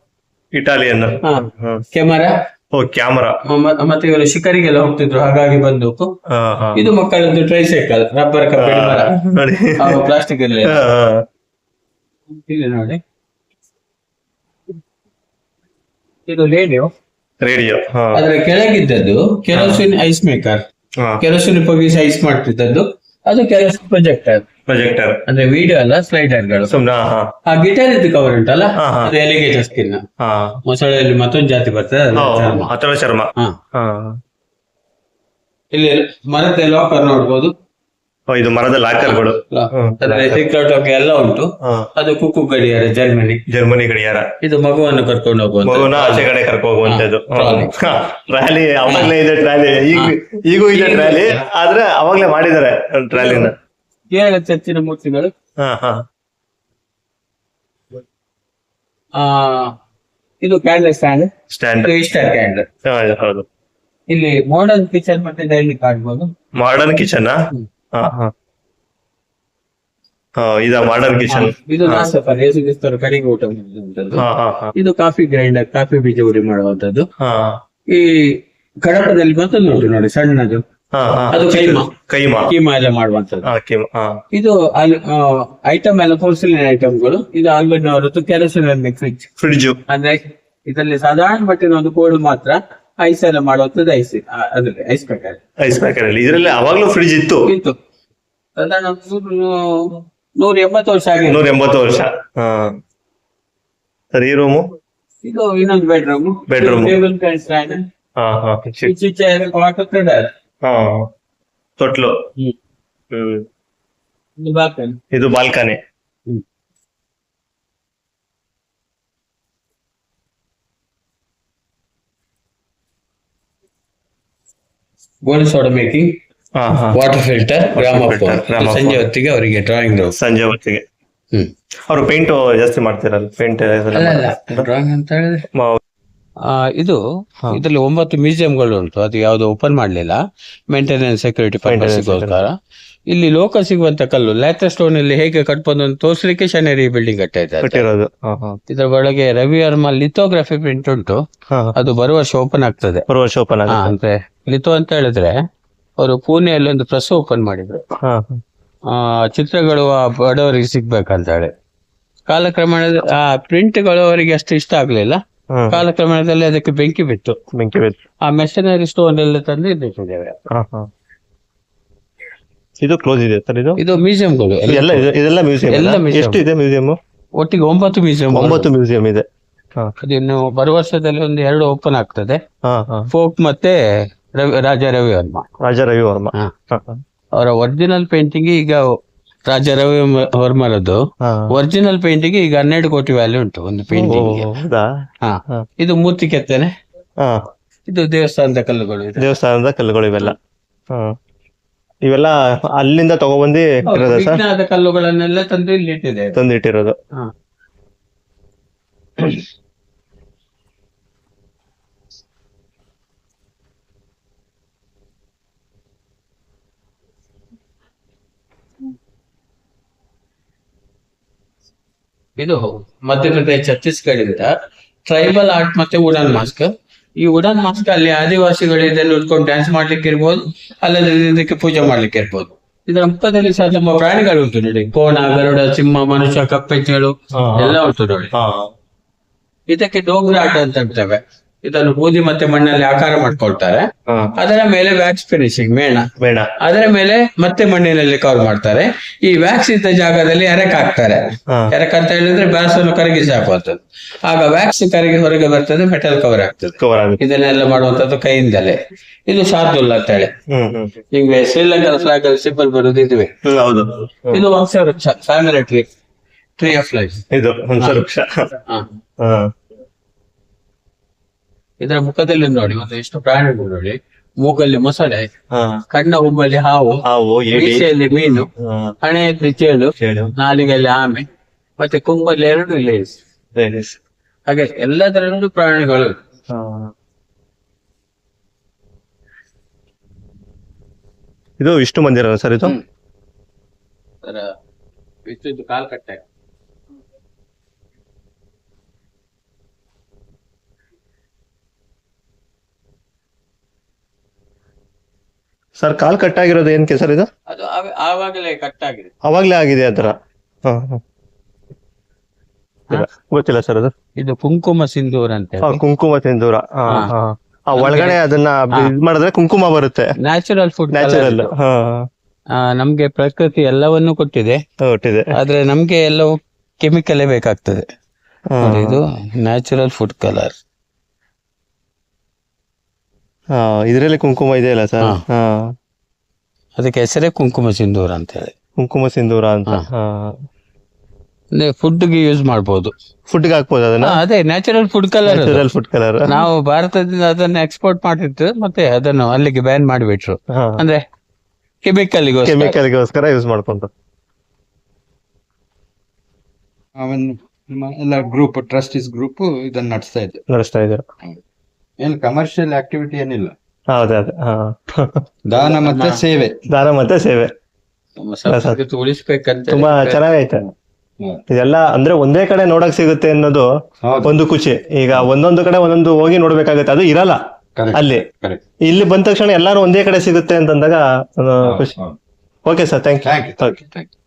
ಇಟಾಲಿಯನ್ ಹಾ. ಕೆಮರಾ ಓ ಕ್ಯಾಮರಾ. ಮತ್ತೆ ಇವರು ಶಿಕಾರಿಗೆಲ್ಲ ಹೋಗ್ತಿದ್ರು ಹಾಗಾಗಿ ಬಂದು ಇದು ಮಕ್ಕಳದ್ದು ಟ್ರೈಸೈಕಲ್ ರಬ್ಬರ್ ಕಬ್ಬಿಣ ಮರ. ನೋಡಿ. ಪ್ಲಾಸ್ಟಿಕ್ ಇರಲಿ ಹಾ, ಹಾ. ಇಲ್ಲಿ ನೋಡಿ. ಇದು ರೇಡಿಯೋ. ರೇಡಿಯೋ ಹಾ. ಅದರ ಕೆಳಗಿದ್ದದ್ದು ಕೆರೋಸಿನ್ ಐಸ್ ಮೇಕರ್. ಹಾ. ಕೆರೋಸಿನ್ ಉಪಯೋಗಿಸಿ ಐಸ್ ಮಾಡ್ತಿದ್ದದ್ದು. ಅದು ಕೆರೋಸಿನ್ ಪ್ರೊಜೆಕ್ಟರ್. ಪ್ರೊಜೆಕ್ಟರ್. ಅಂದ್ರೆ ವಿಡಿಯೋ ಅಲ್ಲ ಸ್ಲೈಡರ್ಗಳು ಸುಮ್ನ ಹಾ. ಆ ಗಿಟಾರ್ ಇದ್ದು ಕವರ್ ಉಂಟಲ್ಲ? ಹಾ, ಹಾ. ಅದು ಎಲಿಗೇಟರ್ ಸ್ಕಿನ್ ಹಾ. ಮೊಸಳೆಯಲ್ಲಿ ಮತ್ತೊಂದು ಜಾತಿ ಬರ್ತದೆ ಅದು ಚರ್ಮ. ಹಾ. ಹಾ. ಇಲ್ಲಿ ಮರದ ಲಾಕರ್ ನೋಡ್ಬೋದು. ಇದು ಮರದ ಲಾಕರ್ಗಳು. ಆಗಿ ಎಲ್ಲ ಉಂಟು. ಅದು ಕುಕ್ಕು ಗಡಿಯಾರ ಜರ್ಮನಿ. ಜರ್ಮನಿ ಗಡಿಯಾರ. ಇದು ಮಗುವನ್ನು ಕರ್ಕೊಂಡು ಹೋಗುವಂತ ಆಚೆ ಕಡೆ ಕರ್ಕೊಂಡು ಹೋಗುವಂತದ್ದು. ಟ್ರಾಲಿ. ಅವಾಗ್ಲೇ ಇದೆ ಟ್ರಾಲಿ. ಈಗ ಈಗೂ ಇದೆ ಟ್ರಾಲಿ. ಆದ್ರೆ ಅವಾಗ್ಲೇ ಮಾಡಿದ್ದಾರೆ ಟ್ರಾಲಿನ. ಕೇರಳ ಚರ್ಚಿನ ಮೂರ್ತಿಗಳು? ಇದು candle stand stand Easter candle ಹೌದು. ಇಲ್ಲಿ ಮಾಡರ್ನ್ ಕಿಚನ್ ಮತ್ತೆ ಡೈಲಿ ಕಾಣ್ಬೋದು. ಮಾಡರ್ನ್ ಕಿಚನ್ ಇದ ಮಾಡರ್ನ್ ಕಿಚನ್ ಇದು ಊಟ ಇದು ಕಾಫಿ ಗ್ರೈಂಡರ್ ಕಾಫಿ ಬೀಜ ಉರಿ ಮಾಡುವಂತದ್ದು. ಈ ಕಡಪದಲ್ಲಿ ಬಂತು ಉಂಟು ನೋಡಿ ಸಣ್ಣದು. ಅದು ಕೈಮಾ. ಕೈಮಾ. ಕೀಮಾ ಎಲ್ಲ ಮಾಡುವಂತದ್ದು. ಇದು ಐಟಮ್ ಎಲ್ಲ ಹೋಲ್ಸೇಲ್ ಐಟಮ್ಗಳು ಇದು ಆಲ್ಬನ್ ಅವರದ್ದು ಕೆಲಸ ಫ್ರಿಡ್ಜ್ ಫ್ರಿಡ್ಜು ಅಂದ್ರೆ ಇದರಲ್ಲಿ ಸಾಧಾರಣ ಬಟ್ಟೆ ಒಂದು ಕೋಡು ಮಾತ್ರ. ಐಸ್ ಎಲ್ಲ ಮಾಡುವಂತದ್ದು ಐಸ್ ಅದ್ರಲ್ಲಿ ಐಸ್ ಪ್ಯಾಕರ್ ಐಸ್ ಪ್ಯಾಕರ್ ಅಲ್ಲಿ. ಇದ್ರಲ್ಲಿ ಅವಾಗ್ಲೂ ಫ್ರಿಡ್ಜ್ ಇತ್ತು. ಇತ್ತು. ಸಾಧಾರಣ ನೂರು ನೂರ ಎಂಬತ್ತು ವರ್ಷ ಆಗಿದೆ. ನೂರ ಎಂಬತ್ತು ವರ್ಷ. ಹಾ. ಸರ್ ಈ ರೂಮು ಇದು ಇನ್ನೊಂದು bedroom Bedroom. Table fan stand ಹಾ ಹಾ ಹಾ ತೊಟ್ಲು. ಹ್ಮ್. ಇದು ಬಾಲ್ಕನಿ. ಇದು ಬಾಲ್ಕನಿ. ಗೋಲ್ಡ್ ಸೋಡಾ ಮೇಕಿಂಗ್ ಹಾ ಹಾ. Water filter gramophone filter, gramophone. ಸಂಜೆ ಹೊತ್ತಿಗೆ ಅವರಿಗೆ ಡ್ರಾಯಿಂಗ್ ರೂಮ್ ಸಂಜೆ ಹೊತ್ತಿಗೆ. ಹ್ಮ್. ಅವ್ರು ಪೇಂಟ್ ಜಾಸ್ತಿ ಮಾಡ್ತಿರಲ್ಲ ಪೇಂಟ್ ಅಲ್ಲ ಅಲ್ಲ. ಡ್ರಾಯಿಂಗ್ ಅಂತ ಹೇಳಿದ್ರೆ? ಆ, ಇದು. ಇದರಲ್ಲಿ ಒಂಬತ್ತು ಮ್ಯೂಸಿಯಂಗಳು ಉಂಟು. ಅದು ಯಾವುದು ಓಪನ್ ಮಾಡಲಿಲ್ಲ. ಮೇಂಟೆನೆನ್ಸ್ ಸೆಕ್ಯೂರಿಟಿ ಪರ್ಪಸ್ಗೋಸ್ಕರ ಇಲ್ಲಿ ಲೋಕ ಸಿಗುವಂತ ಕಲ್ಲು. ಲ್ಯಾತ್ರ ಸ್ಟೋನ್ ಇಲ್ಲಿ ಹೇಗೆ ಕಟ್ಬೋದು ಅಂತ ತೋರಿಸಲಿಕ್ಕೆ ಶನೇರಿ ಬಿಲ್ಡಿಂಗ್ ಇದ್ದಾರೆ. ಕಟ್ಟಿರೋದು. ಇದರ ಒಳಗೆ ರವಿ ವರ್ಮ ಲಿಥೋಗ್ರಫಿ ಪ್ರಿಂಟ್ ಉಂಟು. ಅದು ಬರುವ ವರ್ಷ ಓಪನ್ ಆಗ್ತದೆ. ಬರುವ ವರ್ಷ ಓಪನ್ ಅಂದ್ರೆ ಲಿಥೋ ಅಂತ ಹೇಳಿದ್ರೆ ಅವರು ಪುಣೆಯಲ್ಲಿ ಒಂದು ಪ್ರೆಸ್ ಓಪನ್ ಮಾಡಿದ್ರು. ಆ ಚಿತ್ರಗಳು ಆ ಬಡವರಿಗೆ ಸಿಗ್ಬೇಕಂತ ಹೇಳಿ ಕಾಲಕ್ರಮೇಣದ ಆ ಪ್ರಿಂಟ್ಗಳು ಅವರಿಗೆ ಅಷ್ಟು ಇಷ್ಟ ಆಗ್ಲಿಲ್ಲ. ಕಾಲಕ್ರಮಣದಲ್ಲಿ ಅದಕ್ಕೆ ಬೆಂಕಿ ಬಿತ್ತು. ಬೆಂಕಿ ಬಿತ್ತು. ಆ ಮೆಷನರಿ ಸ್ಟೋನ್ ಎಲ್ಲ ತಂದು ಇಟ್ಟಿದ್ದೇವೆ. ಹಾ. ಇದು ಕ್ಲೋಸ್ ಇದೆ ಸರ್ ಇದು? ಇದು ಮ್ಯೂಸಿಯಂಗಳು ಎಲ್ಲ ಇದೆ- ಇದೆಲ್ಲ ಮ್ಯೂಸಿಯಂ ಎಲ್ಲ museum. ಎಷ್ಟು ಇದೆ ಮ್ಯೂಸಿಯಂ ಒಟ್ಟಿಗೆ ಒಂಬತ್ತು ಮ್ಯೂಸಿಯಂ ಒಂಬತ್ತು ಮ್ಯೂಸಿಯಂ ಇದೆ. ಹಾ. ಇನ್ನು ಬರುವ ವರ್ಷದಲ್ಲಿ ಒಂದು ಎರಡು ಓಪನ್ ಆಗ್ತದೆ. ಹಾ ಹಾ. ಫೋಕ್ ಮತ್ತೆ ರವಿ ರಾಜ ರವಿ ವರ್ಮ ರಾಜ ರವಿ ವರ್ಮ ಹಾ. ಹಾ ಹಾ. ಅವರ ಒರಿಜಿನಲ್ ಪೇಂಟಿಂಗ್ ಈಗ ರಾಜ ರವಿ ವರ್ಮರದ್ದು ಹಾ ಒರಿಜಿನಲ್ ಪೇಂಟಿಂಗ್ ಈಗ ಹನ್ನೆರಡು ಕೋಟಿ ವ್ಯಾಲ್ಯೂ ಉಂಟು ಒಂದು ಓ, ಪೇಂಟಿಂಗ್ ಹೌದಾ? ಹಾ. ಹಾ. ಇದು ಮೂರ್ತಿ ಕೆತ್ತನೆ. ಹಾ. ಇದು ದೇವಸ್ಥಾನದ ಕಲ್ಲುಗಳು ಇದು. ದೇವಸ್ಥಾನದ ಕಲ್ಲುಗಳು ಇವೆಲ್ಲ. ಹಾ. ಇವೆಲ್ಲ ಅಲ್ಲಿಂದ ತಗೊಬಂದು ಸರ್? ಕಲ್ಲುಗಳನ್ನೆಲ್ಲ ತಂದು ಇಲ್ಲಿ ಇಟ್ಟಿದೆ ತಂದಿಟ್ಟಿರೋದು. ಹಾ. ಇದು ಮಧ್ಯಪ್ರದೇಶ ಛತ್ತೀಸ್ಗಢದಿಂದ ಟ್ರೈಬಲ್ ಆರ್ಟ್ ಮತ್ತೆ ವುಡನ್ ಮಾಸ್ಕ್ ಈ ಉಡನ್ ಮಾಸ್ಕ್ ಅಲ್ಲಿ ಆದಿವಾಸಿಗಳು ಇದನ್ನು ಉಟ್ಕೊಂಡು ಡ್ಯಾನ್ಸ್ ಮಾಡ್ಲಿಕ್ಕೆ ಇರ್ಬೋದು ಅಲ್ಲದೆ ಇದಕ್ಕೆ ಪೂಜೆ ಮಾಡ್ಲಿಕ್ಕೆ ಇರ್ಬೋದು. ಇದರ ಮುಖದಲ್ಲಿ ಸಹ ನಮ್ಮ ಪ್ರಾಣಿಗಳು ಉಂಟು ನೋಡಿ. ಕೋಣ ಗರುಡ ಸಿಂಹ ಮನುಷ್ಯ ಕಪ್ಪೆಚ್ಚೇಳು. ಎಲ್ಲ ಉಂಟು ನೋಡಿ. ಇದಕ್ಕೆ ಡೋಗ್ರಾಟ ಅಂತ ಹೇಳ್ತೇವೆ ಇದನ್ನು ಬೂದಿ ಮತ್ತೆ ಮಣ್ಣಲ್ಲಿ ಆಕಾರ ಮಾಡ್ಕೊಳ್ತಾರೆ. ಅದರ ಮೇಲೆ ವ್ಯಾಕ್ಸ್ ಫಿನಿಶಿಂಗ್ ಮೇಣ. ಬೇಡ ಅದರ ಮೇಲೆ ಮತ್ತೆ ಮಣ್ಣಿನಲ್ಲಿ ಕವರ್ ಮಾಡ್ತಾರೆ. ಈ ವ್ಯಾಕ್ಸ್ ಇದ್ದ ಜಾಗದಲ್ಲಿ ಎರಕ ಹಾಕ್ತಾರೆ. ಎರಕ್ ಅಂತ ಹೇಳಿದ್ರೆ ಬ್ಯಾಸನ್ನು ಕರಗಿಸಿ ಹಾಕುವಂಥದ್ದು. ಆಗ ವ್ಯಾಕ್ಸ್ ಕರಗಿ ಹೊರಗೆ ಬರ್ತದೆ ಮೆಟಲ್ ಕವರ್ ಆಗ್ತದೆ. ಇದನ್ನೆಲ್ಲ ಮಾಡುವಂತದ್ದು ಕೈಯಿಂದಲೇ. ಇದು ಶಾರ್ದುಲ್ ಅಂತ ಹೇಳಿ. ಹ್ಮ್ ಹ್ಮ್. ಈಗ ಶ್ರೀಲಂಕಾ ಫ್ಲಾಗ್ ಅಲ್ಲಿ ಸಿಂಬಲ್ ಬರುದು ಇದುವೆ. ಹೌದು. ಇದು ವಂಶ ವೃಕ್ಷ family tree tree of life ಇದು ವಂಶವೃಕ್ಷ. ಇದರ ಮುಖದಲ್ಲಿ ನೋಡಿ ಒಂದು ಎಷ್ಟು ಪ್ರಾಣಿಗಳು ನೋಡಿ ಮೂಗಲ್ಲಿ ಮೊಸಳೆ ಕಣ್ಣ ಉಬ್ಬಲ್ಲಿ ಹಾವು ಹಾವು ಮೀಸೆಯಲ್ಲಿ ಮೀನು ಹಾ, ಹಣೆಯಲ್ಲಿ ಚೇಳು ಚೇಳು. ನಾಲಿಗೆಯಲ್ಲಿ ಆಮೆ ಮತ್ತೆ ಕುಂಬಲ್ಲಿ ಎರಡು ಲೇಸ್. ಹಾಗೆ ಎಲ್ಲದರಲ್ಲೂ ಪ್ರಾಣಿಗಳು. ಹಾ. ಇದು ವಿಷ್ಣು ಮಂದಿರ ಸರ್ ಇದು. ಅದರ ವಿದ್ಯುತ್ ಸರ್ ಕಾಲ್ ಕಟ್ ಆಗಿರೋದು ಏನಕ್ಕೆ ಸರ್ ಇದು? ಅದು ಆವ- ಆವಾಗಲೇ ಕಟ್ಟಾಗಿದೆ. ಅವಾಗ್ಲೇ ಆಗಿದೆ ಅದರ ಹಾ, ಹಾ. ಇಲ್ಲ, ಗೊತ್ತಿಲ್ಲ ಸರ್ ಅದು? ಇದು ಕುಂಕುಮ ಸಿಂಧೂರ ಅಂತ ಹಾ, ಕುಂಕುಮ ಸಿಂಧೂರ. ಹಾ, ಹಾ. ಹಾ. ಆ ಒಳಗಡೆ ಅದನ್ನ ಇದ್ ಮಾಡಿದ್ರೆ ಕುಂಕುಮ ಬರುತ್ತೆ. ನ್ಯಾಚುರಲ್ ಫುಡ್ ನ್ಯಾಚುರಲ್ ಹಾ. ನಮ್ಗೆ ಪ್ರಕೃತಿ ಎಲ್ಲವನ್ನೂ ಕೊಟ್ಟಿದೆ. ಒಟ್ಟಿದೆ ಆದ್ರೆ ನಮ್ಗೆ ಎಲ್ಲವೂ ಕೆಮಿಕಲೇ ಬೇಕಾಗ್ತದೆ. ಹಾ. ಇದು ನ್ಯಾಚುರಲ್ ಫುಡ್ ಕಲರ್ ಇದ್ರಲ್ಲಿ ಕುಂಕುಮ ಇದೆ ಅಲ್ಲ ಸರ್? ಹಾ. ಅದಕ್ಕೆ ಹೆಸರೇ ಕುಂಕುಮ ಸಿಂಧೂರ ಅಂತ ಹೇಳಿ. ಕುಂಕುಮ ಸಿಂಧೂರ ಅಂತ. ಹಾ. ಹಾ. ಅಂದ್ರೆ ಫುಡ್ಗೆ ಯೂಸ್ ಮಾಡಬಹುದು ಫುಡ್ಗೆ ಹಾಕ್ಬೋದು ಅದನ್ನ? ಅದೇ natural food colour natural food colour ನಾವು ಭಾರತದಿಂದ ಅದನ್ನ ಎಕ್ಸ್ಪೋರ್ಟ್ ಮಾಡಿತ್ತು ಮತ್ತೆ ಅದನ್ನು ಅಲ್ಲಿಗೆ ಬ್ಯಾನ್ ಮಾಡಿಬಿಟ್ರು. ಅಂದ್ರೆ ಕೆಮಿಕಲ್ ಗೋಸ್ಕರ ಯೂಸ್ ಮಾಡ್ಕೊಂಡು ಅವನ್ ಮ- ಎಲ್ಲ ಗ್ರೂಪ್ ಟ್ರಸ್ಟೀಸ್ ಗ್ರೂಪ್ ಇದನ್ನ ನಡೆಸ್ತಾ ಇದ್ದಾರೆ ನಡೆಸ್ತಾ ಇದ್ದಾರೆ? ಏನ್ ಕಮರ್ಷಿಯಲ್ ಆಕ್ಟಿವಿಟಿ ಏನಿಲ್ಲ. ಹಾ ದಾನ ಮತ್ತೆ ಸೇವೆ. ದಾನ ಮತ್ತೆ ಸೇವೆ. ಸಂಸ್ಕೃತಿ ಉಳಿಸ್ಬೇಕಂತ ತುಂಬಾ ಚೆನ್ನಾಗೈತೆ. ಇದೆಲ್ಲ ಅಂದ್ರೆ ಒಂದೇ ಕಡೆ ನೋಡಕ್ ಸಿಗುತ್ತೆ ಅನ್ನೋದು ಹೌದು. ಒಂದು ಖುಷಿ. ಈಗ ಒಂದೊಂದು ಕಡೆ ಒಂದೊಂದು ಹೋಗಿ ನೋಡ್ಬೇಕಾಗುತ್ತೆ. ಅದು ಇರಲ್ಲ Correct. ಅಲ್ಲಿ. ಕರೆಕ್ಟ್ ಇಲ್ಲಿ ಬಂದ ತಕ್ಷಣ ಎಲ್ಲಾರು ಒಂದೇ ಕಡೆ ಸಿಗುತ್ತೆ ಅಂತಂದಾಗ ಅಂದಾಗ ಖುಷಿ. Okay sir thank thank you you